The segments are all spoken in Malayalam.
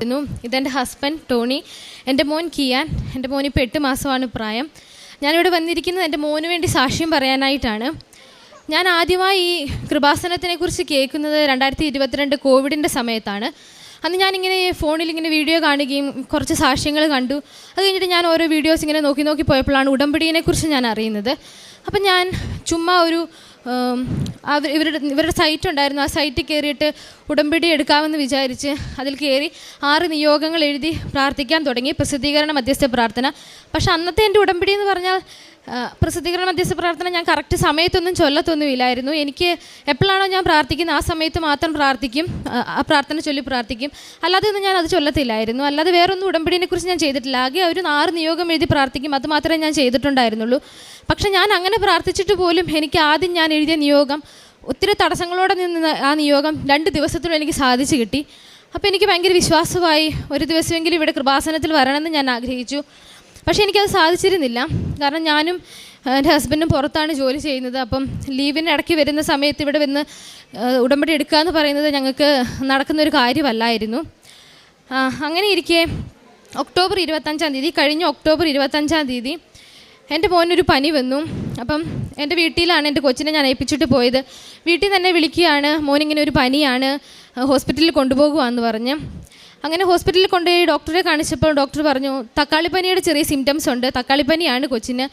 യിരുന്നു ഇതെന്റെ ഹസ്ബൻഡ് ടോണി. എന്റെ മോൻ കിയാൻ. എന്റെ മോൻ ഇപ്പോൾ എട്ട് മാസമാണ് പ്രായം. ഞാനിവിടെ വന്നിരിക്കുന്നത് എന്റെ മോന് വേണ്ടി സാക്ഷ്യം പറയാനായിട്ടാണ്. ഞാൻ ആദ്യമായി ഈ കൃപാസനത്തിനെക്കുറിച്ച് കേൾക്കുന്നത് രണ്ടായിരത്തി ഇരുപത്തിരണ്ട് കോവിഡിന്റെ സമയത്താണ്. അന്ന് ഞാനിങ്ങനെ ഫോണിൽ ഇങ്ങനെ വീഡിയോ കാണുകയും കുറച്ച് സാക്ഷ്യങ്ങൾ കണ്ടു. അത് കഴിഞ്ഞിട്ട് ഞാൻ ഓരോ വീഡിയോസ് ഇങ്ങനെ നോക്കി നോക്കി പോയപ്പോഴാണ് ഉടമ്പടിയെക്കുറിച്ച് ഞാൻ അറിയുന്നത്. അപ്പം ഞാൻ ചുമ്മാ ഒരു അവർ ഇവരുടെ ഇവരുടെ സൈറ്റ് ഉണ്ടായിരുന്നു. ആ സൈറ്റിൽ കയറിയിട്ട് ഉടമ്പടി എടുക്കാമെന്ന് വിചാരിച്ച് അതിൽ കയറി ആറ് നിയോഗങ്ങൾ എഴുതി പ്രാർത്ഥിക്കാൻ തുടങ്ങി. പ്രസിദ്ധീകരണ മധ്യസ്ഥ പ്രാർത്ഥന. പക്ഷെ അന്നത്തെ എന്റെ ഉടമ്പടി എന്ന് പറഞ്ഞാൽ പ്രസിദ്ധീകരണ മധ്യസ്ഥ പ്രാർത്ഥന ഞാൻ കറക്റ്റ് സമയത്തൊന്നും ചൊല്ലത്തൊന്നുമില്ലായിരുന്നു. എനിക്ക് എപ്പോഴാണോ ഞാൻ പ്രാർത്ഥിക്കുന്നത് ആ സമയത്ത് മാത്രം പ്രാർത്ഥിക്കും ആ, പ്രാർത്ഥന ചൊല്ലി പ്രാർത്ഥിക്കും. അല്ലാതെ ഒന്നും ഞാൻ അത് ചൊല്ലത്തില്ലായിരുന്നു. അല്ലാതെ വേറൊന്നും ഉടമ്പടിനെ കുറിച്ച് ഞാൻ ചെയ്തിട്ടില്ല. ആകെ ഒരു ആറ് നിയോഗം എഴുതി പ്രാർത്ഥിക്കും അത് മാത്രമേ ഞാൻ ചെയ്തിട്ടുണ്ടായിരുന്നുള്ളൂ. പക്ഷെ ഞാൻ അങ്ങനെ പ്രാർത്ഥിച്ചിട്ട് പോലും എനിക്ക് ആദ്യം ഞാൻ എഴുതിയ നിയോഗം ഒത്തിരി തടസ്സങ്ങളോടെ നിന്ന് ആ നിയോഗം രണ്ട് ദിവസത്തിനും എനിക്ക് സാധിച്ചു കിട്ടി. അപ്പോൾ എനിക്ക് ഭയങ്കര വിശ്വാസമായി ഒരു ദിവസമെങ്കിലും ഇവിടെ കൃപാസനത്തിൽ വരണമെന്ന് ഞാൻ ആഗ്രഹിച്ചു. പക്ഷേ എനിക്കത് സാധിച്ചിരുന്നില്ല. കാരണം ഞാനും എന്റെ ഹസ്ബൻഡും പുറത്താണ് ജോലി ചെയ്യുന്നത്. അപ്പം ലീവിന് ഇടയ്ക്ക് വരുന്ന സമയത്ത് ഇവിടെ വന്ന് ഉടമ്പടി എടുക്കുക എന്ന് പറയുന്നത് ഞങ്ങൾക്ക് നടക്കുന്നൊരു കാര്യമല്ലായിരുന്നു. അങ്ങനെ ഇരിക്കെ ഒക്ടോബർ ഇരുപത്തഞ്ചാം തീയതി കഴിഞ്ഞ ഒക്ടോബർ ഇരുപത്തഞ്ചാം തീയതി എന്റെ മോനൊരു പനി വന്നു. അപ്പം എന്റെ വീട്ടിലാണ് എന്റെ കൊച്ചിനെ ഞാൻ ഏൽപ്പിച്ചിട്ട് പോയത്. വീട്ടിൽ തന്നെ വിളിക്കുകയാണ് മോനിങ്ങനെ ഒരു പനിയാണ് ഹോസ്പിറ്റലിൽ കൊണ്ടുപോകുകയെന്ന് പറഞ്ഞ്. അങ്ങനെ ഹോസ്പിറ്റലിൽ കൊണ്ടുപോയി ഡോക്ടറെ കാണിച്ചപ്പോൾ ഡോക്ടർ പറഞ്ഞു തക്കാളിപ്പനിയുടെ ചെറിയ സിംറ്റംസ് ഉണ്ട്. തക്കാളിപ്പനിയാണ് കൊച്ചിന്.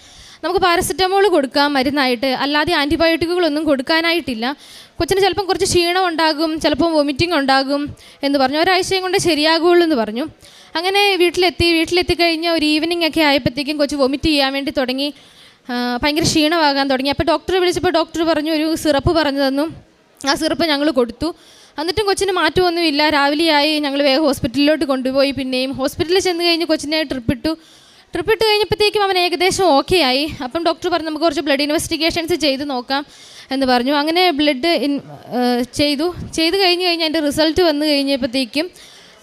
നമുക്ക് പാരസെറ്റമോൾ കൊടുക്കാം മരുന്നായിട്ട്. അല്ലാതെ ആന്റിബയോട്ടിക്കുകളൊന്നും കൊടുക്കാനായിട്ടില്ല. കൊച്ചിന് ചിലപ്പം കുറച്ച് ക്ഷീണം ഉണ്ടാകും ചിലപ്പം വൊമിറ്റിംഗ് ഉണ്ടാകും എന്ന് പറഞ്ഞു. ഒരാഴ്ചയും കൊണ്ട് ശരിയാകുള്ളൂ എന്ന് പറഞ്ഞു. അങ്ങനെ വീട്ടിലെത്തി. വീട്ടിലെത്തി കഴിഞ്ഞ് ഒരു ഈവനിങ് ഒക്കെ ആയപ്പോഴത്തേക്കും കൊച്ച് വൊമിറ്റ് ചെയ്യാൻ വേണ്ടി തുടങ്ങി. ഭയങ്കര ക്ഷീണമാകാൻ തുടങ്ങി. അപ്പോൾ ഡോക്ടറെ വിളിച്ചപ്പോൾ ഡോക്ടർ പറഞ്ഞു ഒരു സിറപ്പ് പറഞ്ഞു തന്നു. ആ സിറപ്പ് ഞങ്ങൾ കൊടുത്തു. എന്നിട്ടും കൊച്ചിന് മാറ്റമൊന്നുമില്ല. രാവിലെയായി ഞങ്ങൾ വേഗം ഹോസ്പിറ്റലിലോട്ട് കൊണ്ടുപോയി. പിന്നെയും ഹോസ്പിറ്റലിൽ ചെന്ന് കഴിഞ്ഞ് കൊച്ചിനെ ട്രിപ്പ് ഇട്ടു ട്രിപ്പ് ഇട്ട് കഴിഞ്ഞപ്പോഴത്തേക്കും അവൻ ഏകദേശം ഓക്കെ ആയി. അപ്പം ഡോക്ടർ പറഞ്ഞു നമുക്ക് കുറച്ച് ബ്ലഡ് ഇൻവെസ്റ്റിഗേഷൻസ് ചെയ്ത് നോക്കാം എന്ന് പറഞ്ഞു. അങ്ങനെ ബ്ലഡ് ഇൻ ചെയ്തു. ചെയ്ത് കഴിഞ്ഞ് കഴിഞ്ഞ് അതിന്റെ റിസൾട്ട് വന്നു കഴിഞ്ഞപ്പോഴത്തേക്കും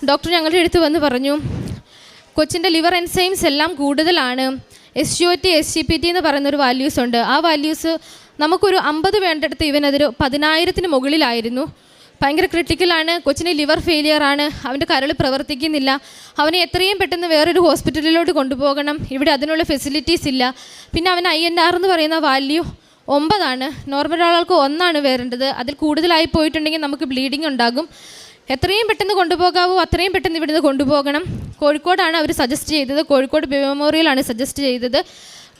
ഡോക്ടർ ഞങ്ങളുടെ അടുത്ത് വന്ന് പറഞ്ഞു കൊച്ചിന്റെ ലിവർ എൻസൈംസ് എല്ലാം കൂടുതലാണ്. S U T S G P T എന്ന് പറയുന്നൊരു വാല്യൂസ് ഉണ്ട്. ആ വാല്യൂസ് നമുക്കൊരു അമ്പത് വേണ്ടടുത്ത് ഇവനതൊരു പതിനായിരത്തിന് മുകളിലായിരുന്നു. ഭയങ്കര ക്രിട്ടിക്കലാണ് കൊച്ചിന് ലിവർ ഫെയിലിയർ ആണ്. അവന്റെ കരൾ പ്രവർത്തിക്കുന്നില്ല. അവനെ എത്രയും പെട്ടെന്ന് വേറൊരു ഹോസ്പിറ്റലിലോട്ട് കൊണ്ടുപോകണം. ഇവിടെ അതിനുള്ള ഫെസിലിറ്റീസ് ഇല്ല. പിന്നെ അവൻ ഐ എൻ ആർ എന്ന് പറയുന്ന വാല്യൂ ഒമ്പതാണ്. നോർമൽ ഒരാൾക്ക് ഒന്നാണ് വരേണ്ടത്. അതിൽ കൂടുതലായി പോയിട്ടുണ്ടെങ്കിൽ നമുക്ക് ബ്ലീഡിങ് ഉണ്ടാകും. എത്രയും പെട്ടെന്ന് കൊണ്ടുപോകാവോ. അത്രയും പെട്ടെന്ന് ഇവിടുന്ന് കൊണ്ടുപോകണം. കോഴിക്കോടാണ് അവർ സജസ്റ്റ് ചെയ്തത്. കോഴിക്കോട് മെമ്മോറിയലാണ് സജസ്റ്റ് ചെയ്തത്.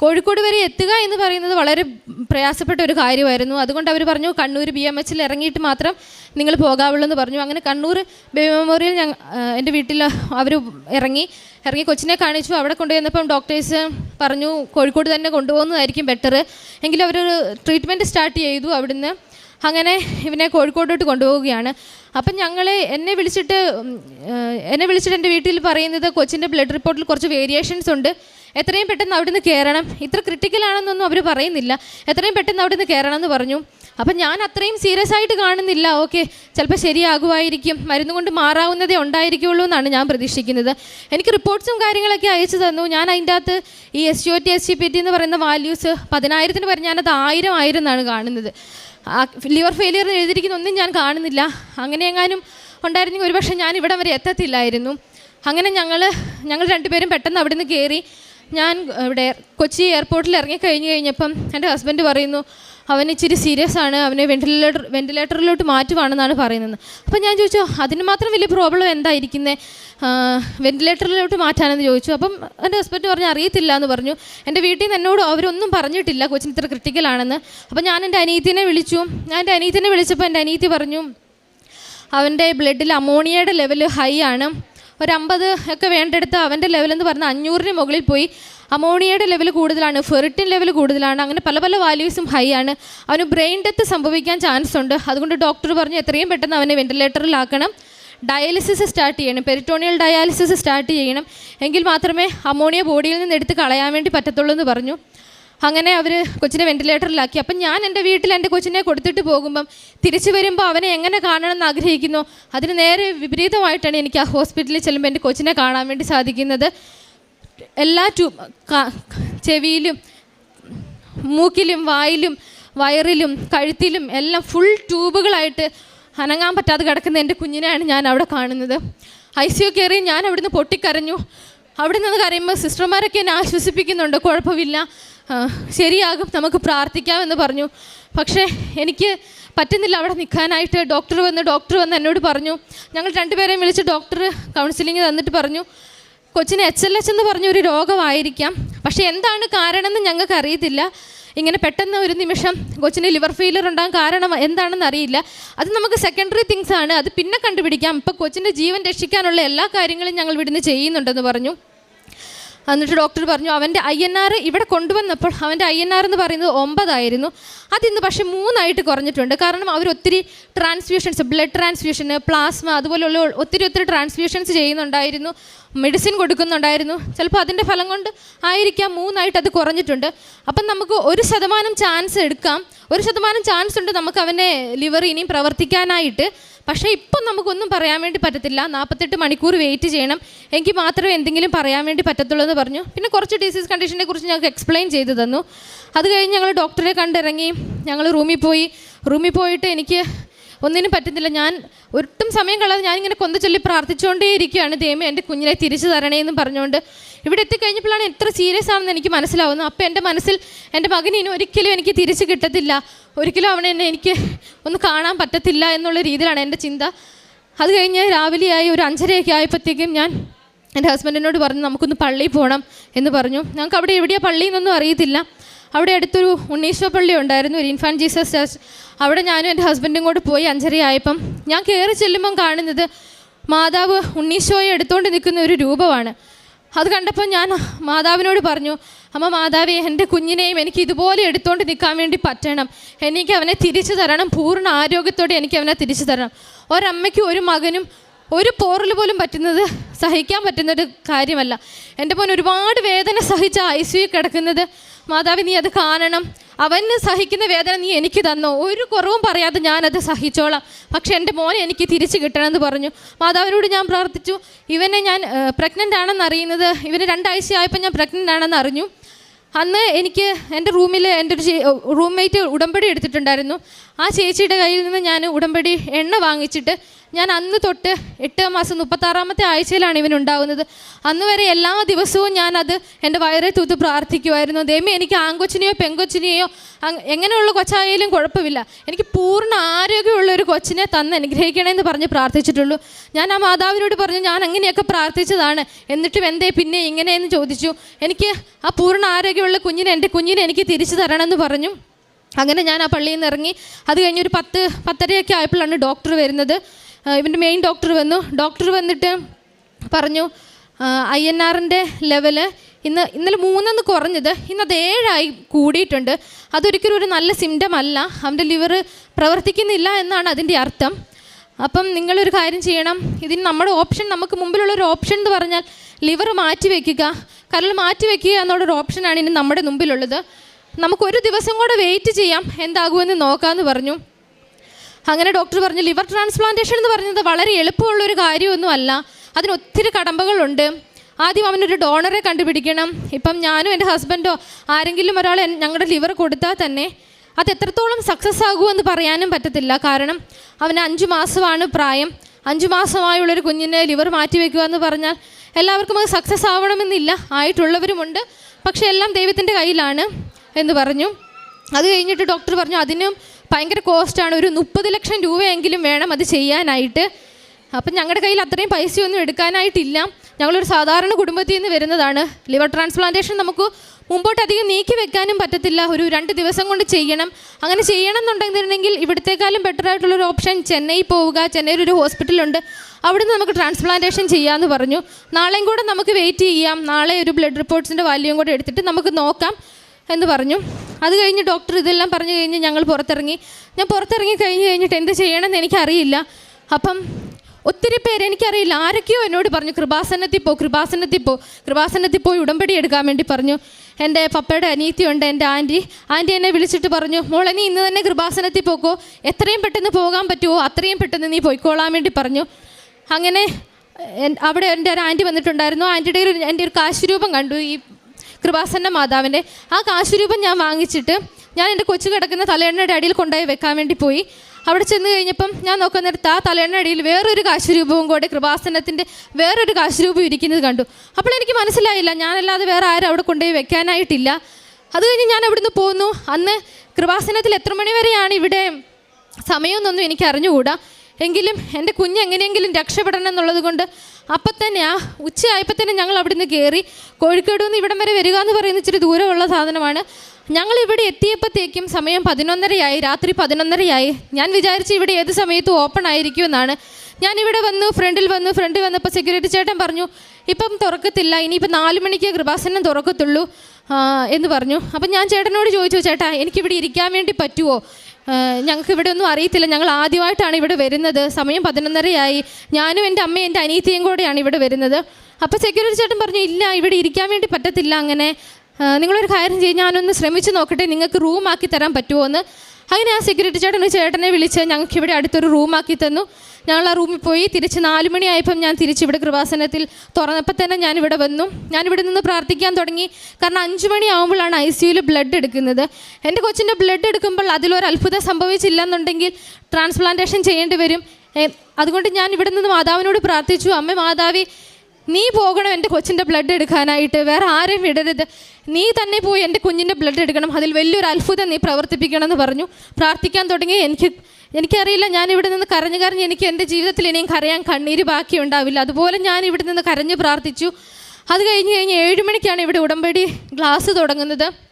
കോഴിക്കോട് വരെ എത്തുക എന്ന് പറയുന്നത് വളരെ പ്രയാസപ്പെട്ട ഒരു കാര്യമായിരുന്നു. അതുകൊണ്ട് അവർ പറഞ്ഞു കണ്ണൂർ ബി എം എച്ചിൽ ഇറങ്ങിയിട്ട് മാത്രം നിങ്ങൾ പോകാവുള്ളൂ എന്ന് പറഞ്ഞു. അങ്ങനെ കണ്ണൂർ ബേബി മെമ്മോറിയൽ ഞങ്ങൾ എന്റെ വീട്ടിൽ അവർ ഇറങ്ങി ഇറങ്ങി കൊച്ചിനെ കാണിച്ചു. അവിടെ കൊണ്ടുവന്നപ്പം ഡോക്ടേഴ്സ് പറഞ്ഞു കോഴിക്കോട് തന്നെ കൊണ്ടുപോകുന്നതായിരിക്കും ബെറ്റർ എങ്കിലും അവർ ട്രീറ്റ്മെന്റ് സ്റ്റാർട്ട് ചെയ്തു അവിടുന്ന്. അങ്ങനെ ഇവനെ കോഴിക്കോട്ടോട്ട് കൊണ്ടുപോവുകയാണ്. അപ്പം ഞങ്ങൾ എന്നെ വിളിച്ചിട്ട് എന്നെ വിളിച്ചിട്ട് എന്റെ വീട്ടിൽ പറയുന്നത് കൊച്ചിന്റെ ബ്ലഡ് റിപ്പോർട്ടിൽ കുറച്ച് വേരിയേഷൻസ് ഉണ്ട്. എത്രയും പെട്ടെന്ന് അവിടുന്ന് കയറണം. ഇത്ര ക്രിട്ടിക്കൽ ആണെന്നൊന്നും അവർ പറയുന്നില്ല. എത്രയും പെട്ടെന്ന് അവിടുന്ന് കയറണം എന്ന് പറഞ്ഞു. അപ്പം ഞാൻ അത്രയും സീരിയസ് ആയിട്ട് കാണുന്നില്ല. ഓക്കെ ചിലപ്പോൾ ശരിയാകുമായിരിക്കും. മരുന്ന് കൊണ്ട് മാറാവുന്നതേ ഉണ്ടായിരിക്കുള്ളൂ എന്നാണ് ഞാൻ പ്രതീക്ഷിക്കുന്നത്. എനിക്ക് റിപ്പോർട്ട്സും കാര്യങ്ങളൊക്കെ അയച്ചു തന്നു. ഞാൻ അതിന്റെ അകത്ത് ഈ S U T S C P T എന്ന് പറയുന്ന വാല്യൂസ് പതിനായിരത്തിന് പറഞ്ഞ് ഞാനത് ആയിരം ആയിരം എന്നാണ് കാണുന്നത്. ലിവർ ഫെയിലിയർ എഴുതിയിരിക്കുന്ന ഒന്നും ഞാൻ കാണുന്നില്ല. അങ്ങനെ എങ്ങാനും ഉണ്ടായിരുന്നെങ്കിൽ ഒരുപക്ഷെ ഞാൻ ഇവിടം വരെ എത്തത്തില്ലായിരുന്നു. അങ്ങനെ ഞങ്ങൾ ഞങ്ങൾ രണ്ടുപേരും പെട്ടെന്ന് അവിടുന്ന് കയറി ഞാൻ ഇവിടെ കൊച്ചി എയർപോർട്ടിൽ ഇറങ്ങി കഴിഞ്ഞ് കഴിഞ്ഞപ്പം എന്റെ ഹസ്ബൻഡ് പറയുന്നു അവൻ ഇച്ചിരി സീരിയസ് ആണ് അവനെ വെന്റിലേറ്റർ വെന്റിലേറ്ററിലോട്ട് മാറ്റുവാണെന്നാണ് പറയുന്നത്. അപ്പം ഞാൻ ചോദിച്ചു അതിന് മാത്രം വലിയ പ്രോബ്ലം എന്തായിരിക്കുന്നത് വെന്റിലേറ്ററിലോട്ട് മാറ്റാനെന്ന് ചോദിച്ചു. അപ്പം എന്റെ ഹസ്ബൻഡ് പറഞ്ഞു അറിയത്തില്ല എന്ന് പറഞ്ഞു. എന്റെ വീട്ടിൽ നിന്ന് എന്നോട് അവരൊന്നും പറഞ്ഞിട്ടില്ല കൊച്ചിന് ഇത്ര ക്രിട്ടിക്കൽ ആണെന്ന്. അപ്പം ഞാൻ എന്റെ അനീത്തിനെ വിളിച്ചു. ഞാൻ എന്റെ അനീത്തിനെ വിളിച്ചപ്പോൾ എന്റെ അനീത്തി പറഞ്ഞു അവന്റെ ബ്ലഡിൽ അമോണിയയുടെ ലെവൽ ഹൈ ആണ്. ഒരു അമ്പത് ഒക്കെ വേണ്ടെടുത്ത് അവന്റെ ലെവലെന്ന് പറഞ്ഞാൽ അഞ്ഞൂറിന് മുകളിൽ പോയി. അമോണിയയുടെ ലെവൽ കൂടുതലാണ് ഫെറിറ്റിൻ ലെവൽ കൂടുതലാണ് അങ്ങനെ പല പല വാല്യൂസും ഹൈ ആണ്. അവന് ബ്രെയിൻ ഡെത്ത് സംഭവിക്കാൻ ചാൻസ് ഉണ്ട്. അതുകൊണ്ട് ഡോക്ടർ പറഞ്ഞു എത്രയും പെട്ടെന്ന് അവനെ വെന്റിലേറ്ററിലാക്കണം ഡയാലിസിസ് സ്റ്റാർട്ട് ചെയ്യണം. പെരിറ്റോണിയൽ ഡയാലിസിസ് സ്റ്റാർട്ട് ചെയ്യണം. എങ്കിൽ മാത്രമേ അമോണിയ ബോഡിയിൽ നിന്ന് എടുത്ത് കളയാൻ വേണ്ടി പറ്റത്തുള്ളൂ എന്ന് പറഞ്ഞു. അങ്ങനെ അവർ കൊച്ചിനെ വെന്റിലേറ്ററിലാക്കി. അപ്പം ഞാൻ എന്റെ വീട്ടിൽ എന്റെ കൊച്ചിനെ കൊടുത്തിട്ട് പോകുമ്പം തിരിച്ചു വരുമ്പോൾ അവനെ എങ്ങനെ കാണണം എന്ന് ആഗ്രഹിക്കുന്നു. അതിന് നേരെ വിപരീതമായിട്ടാണ് എനിക്ക് ആ ഹോസ്പിറ്റലിൽ ചെല്ലുമ്പോൾ എന്റെ കൊച്ചിനെ കാണാൻ വേണ്ടി സാധിക്കുന്നത്. എല്ലാ ട്യൂ ചെവിയിലും മൂക്കിലും വായിലും വയറിലും കഴുത്തിലും എല്ലാം ഫുൾ ട്യൂബുകളായിട്ട് അനങ്ങാൻ പറ്റാതെ കിടക്കുന്ന എന്റെ കുഞ്ഞിനെയാണ് ഞാൻ അവിടെ കാണുന്നത്. ഐ സി യു കയറി ഞാൻ അവിടുന്ന് പൊട്ടിക്കരഞ്ഞു. അവിടെ നിന്ന് കരയുമ്പോൾ സിസ്റ്റർമാരൊക്കെ എന്നെ ആശ്വസിപ്പിക്കുന്നുണ്ട്. കുഴപ്പമില്ല. ശരിയാകും. നമുക്ക് പ്രാർത്ഥിക്കാമെന്ന് പറഞ്ഞു. പക്ഷേ എനിക്ക് പറ്റുന്നില്ല അവിടെ നിൽക്കാനായിട്ട്. ഡോക്ടർ വന്ന് ഡോക്ടർ വന്ന് എന്നോട് പറഞ്ഞു. ഞങ്ങൾ രണ്ടുപേരെയും വിളിച്ച് ഡോക്ടർ കൗൺസിലിംഗ് തന്നിട്ട് പറഞ്ഞു. കൊച്ചിന് എച്ച് എൽ എച്ച് എന്ന് പറഞ്ഞ ഒരു രോഗമായിരിക്കാം. പക്ഷേ എന്താണ് കാരണമെന്ന് ഞങ്ങൾക്ക് അറിയത്തില്ല. ഇങ്ങനെ പെട്ടെന്ന് ഒരു നിമിഷം കൊച്ചിന് ലിവർ ഫെയിലർ ഉണ്ടാകാൻ കാരണം എന്താണെന്ന് അറിയില്ല. അത് നമുക്ക് സെക്കൻഡറി തിങ്സ് ആണ്. അത് പിന്നെ കണ്ടുപിടിക്കാം. ഇപ്പം കൊച്ചിന്റെ ജീവൻ രക്ഷിക്കാനുള്ള എല്ലാ കാര്യങ്ങളും ഞങ്ങൾ ഇവിടുന്ന് ചെയ്യുന്നുണ്ടെന്ന് പറഞ്ഞു. എന്നിട്ട് ഡോക്ടർ പറഞ്ഞു അവന്റെ ഐ എൻ ആർ ഇവിടെ കൊണ്ടുവന്നപ്പോൾ അവന്റെ ഐ എൻ ആർ എന്ന് പറയുന്നത് ഒമ്പതായിരുന്നു. അതിന്ന് പക്ഷേ മൂന്നായിട്ട് കുറഞ്ഞിട്ടുണ്ട്. കാരണം അവർ ഒത്തിരി ട്രാൻസ്ഫ്യൂഷൻസ് ബ്ലഡ് ട്രാൻസ്ഫ്യൂഷന് പ്ലാസ്മ അതുപോലെയുള്ള ഒത്തിരി ഒത്തിരി ട്രാൻസ്ഫ്യൂഷൻസ് ചെയ്യുന്നുണ്ടായിരുന്നു. മെഡിസിൻ കൊടുക്കുന്നുണ്ടായിരുന്നു. ചിലപ്പോൾ അതിന്റെ ഫലം കൊണ്ട് ആയിരിക്കാം മൂന്നായിട്ട് അത് കുറഞ്ഞിട്ടുണ്ട്. അപ്പം നമുക്ക് ഒരു ശതമാനം ചാൻസ് എടുക്കാം. ഒരു ശതമാനം ചാൻസ് ഉണ്ട് നമുക്ക് അവന്റെ ലിവർ ഇനിയും പ്രവർത്തിക്കാനായിട്ട്. പക്ഷേ ഇപ്പം നമുക്കൊന്നും പറയാൻ വേണ്ടി പറ്റത്തില്ല. നാൽപ്പത്തെട്ട് മണിക്കൂർ വെയിറ്റ് ചെയ്യണം. എനിക്ക് മാത്രമേ എന്തെങ്കിലും പറയാൻ വേണ്ടി പറ്റത്തുള്ളൂ എന്ന് പറഞ്ഞു. പിന്നെ കുറച്ച് ഡിസീസ് കണ്ടീഷനെ കുറിച്ച് ഞങ്ങൾക്ക് എക്സ്പ്ലെയിൻ ചെയ്തു തന്നു. അത് കഴിഞ്ഞ് ഞങ്ങൾ ഡോക്ടറെ കണ്ടിറങ്ങി. ഞങ്ങൾ റൂമിൽ പോയി. റൂമിൽ പോയിട്ട് എനിക്ക് ഒന്നിനും പറ്റുന്നില്ല. ഞാൻ ഒട്ടും സമയം കളയാതെ ഞാനിങ്ങനെ കൊന്ത ചൊല്ലി പ്രാർത്ഥിച്ചുകൊണ്ടേ ഇരിക്കുകയാണ് ദൈവമേ എന്റെ കുഞ്ഞിനെ തിരിച്ചു തരണേ എന്ന് പറഞ്ഞുകൊണ്ട് ഇവിടെ എത്തിക്കഴിഞ്ഞപ്പോഴാണ് എത്ര സീരിയസ് ആണെന്ന് എനിക്ക് മനസ്സിലാവുന്നത്. അപ്പോൾ എന്റെ മനസ്സിൽ എന്റെ മകനെ ഇനി ഒരിക്കലും എനിക്ക് തിരിച്ച് കിട്ടത്തില്ല. ഒരിക്കലും അവനെ എന്നെ എനിക്ക് ഒന്ന് കാണാൻ പറ്റത്തില്ല എന്നുള്ള രീതിയിലാണ് എന്റെ ചിന്ത. അത് കഴിഞ്ഞ് രാവിലെയായി ഒരു അഞ്ചരയൊക്കെ ആയപ്പോഴത്തേക്കും ഞാൻ എന്റെ ഹസ്ബൻഡിനോട് പറഞ്ഞു നമുക്കൊന്ന് പള്ളിയിൽ പോകണം എന്ന് പറഞ്ഞു. ഞങ്ങൾക്ക് അവിടെ എവിടെയാണ് പള്ളി എന്നൊന്നും അറിയത്തില്ല. അവിടെ അടുത്തൊരു ഉണ്ണീശ്വര പള്ളി ഉണ്ടായിരുന്നു. ഒരു ഇൻഫാൻ ജീസസ് ചർച്ച് അവിടെ ഞാനും എന്റെ ഹസ്ബൻഡും കൂടെ പോയി അഞ്ചരയായപ്പം ഞാൻ കയറി ചെല്ലുമ്പം കാണുന്നത് മാതാവ് ഉണ്ണീശോയെ എടുത്തുകൊണ്ട് നിൽക്കുന്ന ഒരു രൂപമാണ്. അത് കണ്ടപ്പോൾ ഞാൻ മാതാവിനോട് പറഞ്ഞു അമ്മ മാതാവേ എന്റെ കുഞ്ഞിനെയും എനിക്ക് ഇതുപോലെ എടുത്തുകൊണ്ട് നിൽക്കാൻ വേണ്ടി പറ്റണം. എനിക്ക് അവനെ തിരിച്ചു തരണം. പൂർണ ആരോഗ്യത്തോടെ എനിക്ക് അവനെ തിരിച്ചു തരണം. ഒരമ്മയ്ക്കും ഒരു മകനും ഒരു പോറൽ പോലും പറ്റുന്നത് സഹിക്കാൻ പറ്റുന്നൊരു കാര്യമല്ല. എന്റെ മോൻ ഒരുപാട് വേദന സഹിച്ച ഐ സി കിടക്കുന്നത് മാതാവ് നീ അത് കാണണം. അവന് സഹിക്കുന്ന വേദന നീ എനിക്ക് തന്നോ? ഒരു കുറവും പറയാതെ ഞാനത് സഹിച്ചോളാം. പക്ഷെ എന്റെ മോനെ എനിക്ക് തിരിച്ചു കിട്ടണമെന്ന് പറഞ്ഞു. മാതാവിനോട് ഞാൻ പ്രാർത്ഥിച്ചു. ഇവനെ ഞാൻ പ്രഗ്നന്റ് ആണെന്ന് അറിയുന്നത് ഇവന് രണ്ടാഴ്ച ആയപ്പോൾ ഞാൻ പ്രഗ്നന്റ് ആണെന്ന് അറിഞ്ഞു. അന്ന് എനിക്ക് എന്റെ റൂമിൽ എന്റെ ഒരു റൂംമേറ്റ് ഉടമ്പടി എടുത്തിട്ടുണ്ടായിരുന്നു. ആ ചേച്ചിയുടെ കയ്യിൽ നിന്ന് ഞാൻ ഉടമ്പടി എണ്ണ വാങ്ങിച്ചിട്ട് ഞാൻ അന്ന് തൊട്ട് എട്ട് മാസം മുപ്പത്താറാമത്തെ ആഴ്ചയിലാണ് ഇവൻ ഉണ്ടാകുന്നത് അന്ന് വരെ എല്ലാ ദിവസവും ഞാനത് എന്റെ വയറെ തൂത്ത് പ്രാർത്ഥിക്കുമായിരുന്നു ദൈവമേ എനിക്ക് ആങ്കൊച്ചിനെയോ പെങ്കൊച്ചിനെയോ എങ്ങനെയുള്ള കൊച്ചായാലും കുഴപ്പമില്ല. എനിക്ക് പൂർണ ആരോഗ്യമുള്ള ഒരു കൊച്ചിനെ തന്ന് അനുഗ്രഹിക്കണമെന്ന് പറഞ്ഞ് പ്രാർത്ഥിച്ചിട്ടുള്ളൂ. ഞാൻ ആ മാതാവിനോട് പറഞ്ഞു ഞാൻ അങ്ങനെയൊക്കെ പ്രാർത്ഥിച്ചതാണ്. എന്നിട്ടും എന്തേ പിന്നെ ഇങ്ങനെയെന്ന് ചോദിച്ചു. എനിക്ക് ആ പൂർണ ആരോഗ്യമുള്ള കുഞ്ഞിനെ എന്റെ കുഞ്ഞിനെ എനിക്ക് തിരിച്ചു തരണമെന്ന് പറഞ്ഞു. അങ്ങനെ ഞാൻ ആ പള്ളിയിൽ നിന്ന് ഇറങ്ങി അത് കഴിഞ്ഞ് ഒരു പത്ത് പത്തരയൊക്കെ ആയപ്പോഴാണ് ഡോക്ടർ വരുന്നത്. ഇവന്റെ മെയിൻ ഡോക്ടർ വന്നു. ഡോക്ടർ വന്നിട്ട് പറഞ്ഞു ഐ എൻ ആറിന്റെ ലെവൽ ഇന്ന് ഇന്നലെ മൂന്നെന്ന് കുറഞ്ഞത് ഇന്ന് അത് ഏഴായി കൂടിയിട്ടുണ്ട്. അതൊരിക്കലും ഒരു നല്ല സിംറ്റം അല്ല. അവന്റെ ലിവർ പ്രവർത്തിക്കുന്നില്ല എന്നാണ് അതിന്റെ അർത്ഥം. അപ്പം നിങ്ങളൊരു കാര്യം ചെയ്യണം. ഇതിന് നമ്മുടെ ഓപ്ഷൻ നമുക്ക് മുമ്പിലുള്ള ഒരു ഓപ്ഷൻ എന്ന് പറഞ്ഞാൽ ലിവർ മാറ്റി വയ്ക്കുക കരൾ മാറ്റി വയ്ക്കുക എന്നുള്ളൊരു ഓപ്ഷനാണ് ഇനി നമ്മുടെ മുമ്പിലുള്ളത്. നമുക്കൊരു ദിവസം കൂടെ വെയിറ്റ് ചെയ്യാം. എന്താകുമെന്ന് നോക്കാമെന്ന് പറഞ്ഞു. അങ്ങനെ ഡോക്ടർ പറഞ്ഞു ലിവർ ട്രാൻസ്പ്ലാന്റേഷൻ എന്ന് പറയുന്നത് വളരെ എളുപ്പമുള്ളൊരു കാര്യമൊന്നും അല്ല അതിന് ഒത്തിരി കടമ്പകളുണ്ട്. ആദ്യം അവനൊരു ഡോണറെ കണ്ടുപിടിക്കണം. ഇപ്പം ഞാനും എന്റെ ഹസ്ബൻഡോ ആരെങ്കിലും ഒരാൾ ഞങ്ങളുടെ ലിവർ കൊടുത്താൽ തന്നെ അത് എത്രത്തോളം സക്സസ് ആകുമെന്ന് പറയാനും പറ്റത്തില്ല. കാരണം അവന് അഞ്ച് മാസമാണ് പ്രായം. അഞ്ച് മാസമായുള്ളൊരു കുഞ്ഞിനെ ലിവർ മാറ്റി വെക്കുക എന്ന് പറഞ്ഞാൽ എല്ലാവർക്കും അത് സക്സസ് ആവണമെന്നില്ല. ആയിട്ടുള്ളവരുമുണ്ട്. പക്ഷേ എല്ലാം ദൈവത്തിന്റെ കയ്യിലാണ്. എന്ന് പറഞ്ഞു. അത് കഴിഞ്ഞിട്ട് ഡോക്ടർ പറഞ്ഞു അതിനും ഭയങ്കര കോസ്റ്റാണ് ഒരു മുപ്പത് ലക്ഷം രൂപയെങ്കിലും വേണം അത് ചെയ്യാനായിട്ട്. അപ്പം ഞങ്ങളുടെ കയ്യിൽ അത്രയും പൈസയൊന്നും എടുക്കാനായിട്ടില്ല. ഞങ്ങളൊരു സാധാരണ കുടുംബത്തിൽ നിന്ന് വരുന്നതാണ്. ലിവർ ട്രാൻസ്പ്ലാന്റേഷൻ നമുക്ക് മുമ്പോട്ട് അധികം നീക്കി വെക്കാനും പറ്റത്തില്ല. ഒരു രണ്ട് ദിവസം കൊണ്ട് ചെയ്യണം. അങ്ങനെ ചെയ്യണം എന്നുണ്ടെങ്കിൽ ഇവിടത്തേക്കാളും ബെറ്റർ ആയിട്ടുള്ളൊരു ഓപ്ഷൻ ചെന്നൈ പോവുക. ചെന്നൈയിൽ ഒരു ഹോസ്പിറ്റലുണ്ട് അവിടെ നിന്ന് നമുക്ക് ട്രാൻസ്പ്ലാന്റേഷൻ ചെയ്യാമെന്ന് പറഞ്ഞു. നാളെയും കൂടെ നമുക്ക് വെയിറ്റ് ചെയ്യാം. നാളെ ഒരു ബ്ലഡ് റിപ്പോർട്ട്സിന്റെ വാല്യൂം കൂടെ എടുത്തിട്ട് നമുക്ക് നോക്കാം. എന്ന് പറഞ്ഞു. അത് കഴിഞ്ഞ് ഡോക്ടർ ഇതെല്ലാം പറഞ്ഞു കഴിഞ്ഞ് ഞങ്ങൾ പുറത്തിറങ്ങി. ഞാൻ പുറത്തിറങ്ങി കഴിഞ്ഞ് കഴിഞ്ഞിട്ട് എന്ത് ചെയ്യണമെന്ന് എനിക്കറിയില്ല. അപ്പം ഒത്തിരി പേര് എനിക്കറിയില്ല. ആരൊക്കെയോ എന്നോട് പറഞ്ഞു കൃപാസനത്തിൽ പോ കൃപാസനത്തിൽ പോ കൃപാസനത്തിൽ പോയി ഉടമ്പടി എടുക്കാൻ വേണ്ടി പറഞ്ഞു. എന്റെ പപ്പയുടെ അനീത്തിയുണ്ട് എന്റെ ആന്റി. ആന്റി എന്നെ വിളിച്ചിട്ട് പറഞ്ഞു മോളെ നീ ഇന്ന് തന്നെ കൃപാസനത്തിൽ പോക്കോ. എത്രയും പെട്ടെന്ന് പോകാൻ പറ്റുമോ അത്രയും പെട്ടെന്ന് നീ പോയിക്കോളാൻ വേണ്ടി പറഞ്ഞു. അങ്ങനെ അവിടെ എന്റെ ഒരു ആന്റി വന്നിട്ടുണ്ടായിരുന്നു. ആന്റിയുടെ ഒരു എന്റെ ഒരു കാശുരൂപം കണ്ടു. ഈ കൃപാസന്ന മാതാവിന്റെ ആ കാശുരൂപം ഞാൻ വാങ്ങിച്ചിട്ട് ഞാൻ എന്റെ കൊച്ചു കിടക്കുന്ന തലയണ്ണയുടെ അടിയിൽ കൊണ്ടുപോയി വെക്കാൻ വേണ്ടി പോയി. അവിടെ ചെന്ന് കഴിഞ്ഞപ്പം ഞാൻ നോക്കുന്നിടത്ത് ആ അടിയിൽ വേറൊരു കാശുരൂപവും കൂടെ കൃപാസനത്തിന്റെ വേറൊരു കാശുരൂപം ഇരിക്കുന്നത് കണ്ടു. അപ്പോൾ എനിക്ക് മനസ്സിലായില്ല ഞാനല്ലാതെ വേറെ ആരും അവിടെ കൊണ്ടുപോയി വെക്കാനായിട്ടില്ല. അത് കഴിഞ്ഞ് ഞാൻ അവിടുന്ന് പോന്നു. അന്ന് കൃപാസനത്തിൽ എത്ര മണിവരെയാണ് ഇവിടെ? സമയമൊന്നും എനിക്ക് അറിഞ്ഞുകൂടാ എങ്കിലും എന്റെ കുഞ്ഞ് എങ്ങനെയെങ്കിലും രക്ഷപ്പെടണം എന്നുള്ളത് കൊണ്ട് അപ്പം തന്നെ ആ ഉച്ചയായപ്പോൾ തന്നെ ഞങ്ങൾ അവിടെ നിന്ന് കയറി കോഴിക്കോട് നിന്ന് ഇവിടം വരെ വരിക എന്ന് പറയുന്ന ഇച്ചിരി ദൂരമുള്ള സാധനമാണ്. ഞങ്ങൾ ഇവിടെ എത്തിയപ്പോഴത്തേക്കും സമയം പതിനൊന്നരയായി രാത്രി പതിനൊന്നരയായി. ഞാൻ വിചാരിച്ച് ഇവിടെ ഏത് സമയത്തും ഓപ്പൺ ആയിരിക്കും എന്നാണ്. ഞാൻ ഇവിടെ വന്നു ഫ്രണ്ടിൽ വന്നു ഫ്രണ്ടിൽ വന്നപ്പോൾ സെക്യൂരിറ്റി ചേട്ടൻ പറഞ്ഞു ഇപ്പം തുറക്കത്തില്ല ഇനിയിപ്പോൾ നാല് മണിക്ക് കൃപാസനം തുറക്കത്തുള്ളൂ എന്ന് പറഞ്ഞു. അപ്പം ഞാൻ ചേട്ടനോട് ചോദിച്ചു ചേട്ടാ എനിക്കിവിടെ ഇരിക്കാൻ വേണ്ടി പറ്റുമോ ഞങ്ങൾക്ക് ഇവിടെ ഒന്നും അറിയത്തില്ല. ഞങ്ങൾ ആദ്യമായിട്ടാണ് ഇവിടെ വരുന്നത്. സമയം പതിനൊന്നരയായി. ഞാനും എന്റെ അമ്മയും എന്റെ അനീതിയും കൂടെയാണ് ഇവിടെ വരുന്നത്. അപ്പോൾ സെക്യൂരിറ്റി ചേട്ടൻ പറഞ്ഞു ഇല്ല ഇവിടെ ഇരിക്കാൻ വേണ്ടി പറ്റത്തില്ല അങ്ങനെ. നിങ്ങളൊരു കാര്യം ചെയ്യും. ഞാനൊന്ന് ശ്രമിച്ചു നോക്കട്ടെ. നിങ്ങൾക്ക് റൂമാക്കി തരാൻ പറ്റുമോ എന്ന്. അങ്ങനെ ആ സെക്യൂരിറ്റി ചേട്ടൻ ഒരു ചേട്ടനെ വിളിച്ച് ഞങ്ങൾക്ക് ഇവിടെ അടുത്തൊരു റൂമാക്കി തന്നു. ഞങ്ങൾ ആ റൂമിൽ പോയി. തിരിച്ച് നാല് മണിയായപ്പം ഞാൻ തിരിച്ച് ഇവിടെ കൃപാസനത്തിൽ തുറന്നപ്പോൾ തന്നെ ഞാൻ ഇവിടെ വന്നു. ഞാൻ ഇവിടെ നിന്ന് പ്രാർത്ഥിക്കാൻ തുടങ്ങി. കാരണം അഞ്ച് മണിയാവുമ്പോഴാണ് ഐ സിയുയിൽ ബ്ലഡ് എടുക്കുന്നത്. എന്റെ കൊച്ചിന്റെ ബ്ലഡ് എടുക്കുമ്പോൾ അതിലൊരു അത്ഭുതം സംഭവിച്ചില്ല എന്നുണ്ടെങ്കിൽ ട്രാൻസ്പ്ലാന്റേഷൻ ചെയ്യേണ്ടി വരും. അതുകൊണ്ട് ഞാൻ ഇവിടെ നിന്ന് മാതാവിനോട് പ്രാർത്ഥിച്ചു. അമ്മ മാതാവി നീ പോകണം എന്റെ കൊച്ചിന്റെ ബ്ലഡ് എടുക്കാനായിട്ട്. വേറെ ആരെയും വിടരുത്. നീ തന്നെ പോയി എന്റെ കുഞ്ഞിന്റെ ബ്ലഡ് എടുക്കണം. അതിൽ വലിയൊരു അത്ഭുതം നീ പ്രവർത്തിപ്പിക്കണം എന്ന് പറഞ്ഞു. പ്രാർത്ഥിക്കാൻ തുടങ്ങി. എനിക്ക് എനിക്കറിയില്ല ഞാൻ ഇവിടെ നിന്ന് കരഞ്ഞു കരഞ്ഞ് എനിക്ക് എന്റെ ജീവിതത്തിൽ ഇനിയും കരയാൻ കണ്ണീര് ബാക്കി ഉണ്ടാവില്ല. അതുപോലെ ഞാൻ ഇവിടെ നിന്ന് കരഞ്ഞ് പ്രാർത്ഥിച്ചു. അത് കഴിഞ്ഞ് കഴിഞ്ഞ് ഏഴ് മണിക്കാണ് ഇവിടെ ഉടമ്പടി ഗ്ലാസ് തുടങ്ങുന്നത്.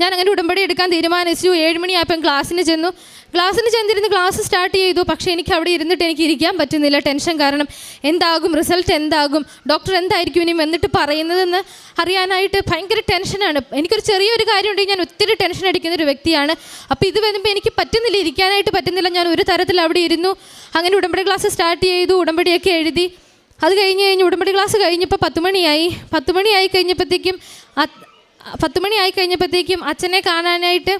ഞാൻ അങ്ങനെ ഉടമ്പടി എടുക്കാൻ തീരുമാനിച്ചു. ഏഴ് മണിയായപ്പം ക്ലാസ്സിന് ചെന്നു. ക്ലാസ്സിന് ചെന്നിരുന്ന് ക്ലാസ് സ്റ്റാർട്ട് ചെയ്തു. പക്ഷേ എനിക്ക് അവിടെ ഇരുന്നിട്ട് എനിക്ക് ഇരിക്കാൻ പറ്റുന്നില്ല. ടെൻഷൻ കാരണം എന്താകും? റിസൾട്ട് എന്താകും? ഡോക്ടർ എന്തായിരിക്കും ഇനി വന്നിട്ട് പറയുന്നതെന്ന് അറിയാനായിട്ട് ഭയങ്കര ടെൻഷനാണ്. എനിക്കൊരു ചെറിയൊരു കാര്യമുണ്ടെങ്കിൽ ഞാൻ ഒത്തിരി ടെൻഷൻ അടിക്കുന്ന ഒരു വ്യക്തിയാണ്. അപ്പോൾ ഇത് വരുമ്പോൾ എനിക്ക് പറ്റുന്നില്ല. ഇരിക്കാനായിട്ട് പറ്റുന്നില്ല. ഞാൻ ഒരു തരത്തിൽ അവിടെ ഇരുന്നു. അങ്ങനെ ഉടമ്പടി ക്ലാസ് സ്റ്റാർട്ട് ചെയ്തു. ഉടമ്പടിയൊക്കെ എഴുതി. അത് കഴിഞ്ഞ് കഴിഞ്ഞ് ഉടമ്പടി ക്ലാസ് കഴിഞ്ഞപ്പോൾ പത്ത് മണിയായി. പത്ത് മണിയായി കഴിഞ്ഞപ്പോഴത്തേക്കും അത്- മണി ആയി കഴിഞ്ഞപ്പോഴത്തേക്കും അച്ഛനെ കാണാനായിട്ട്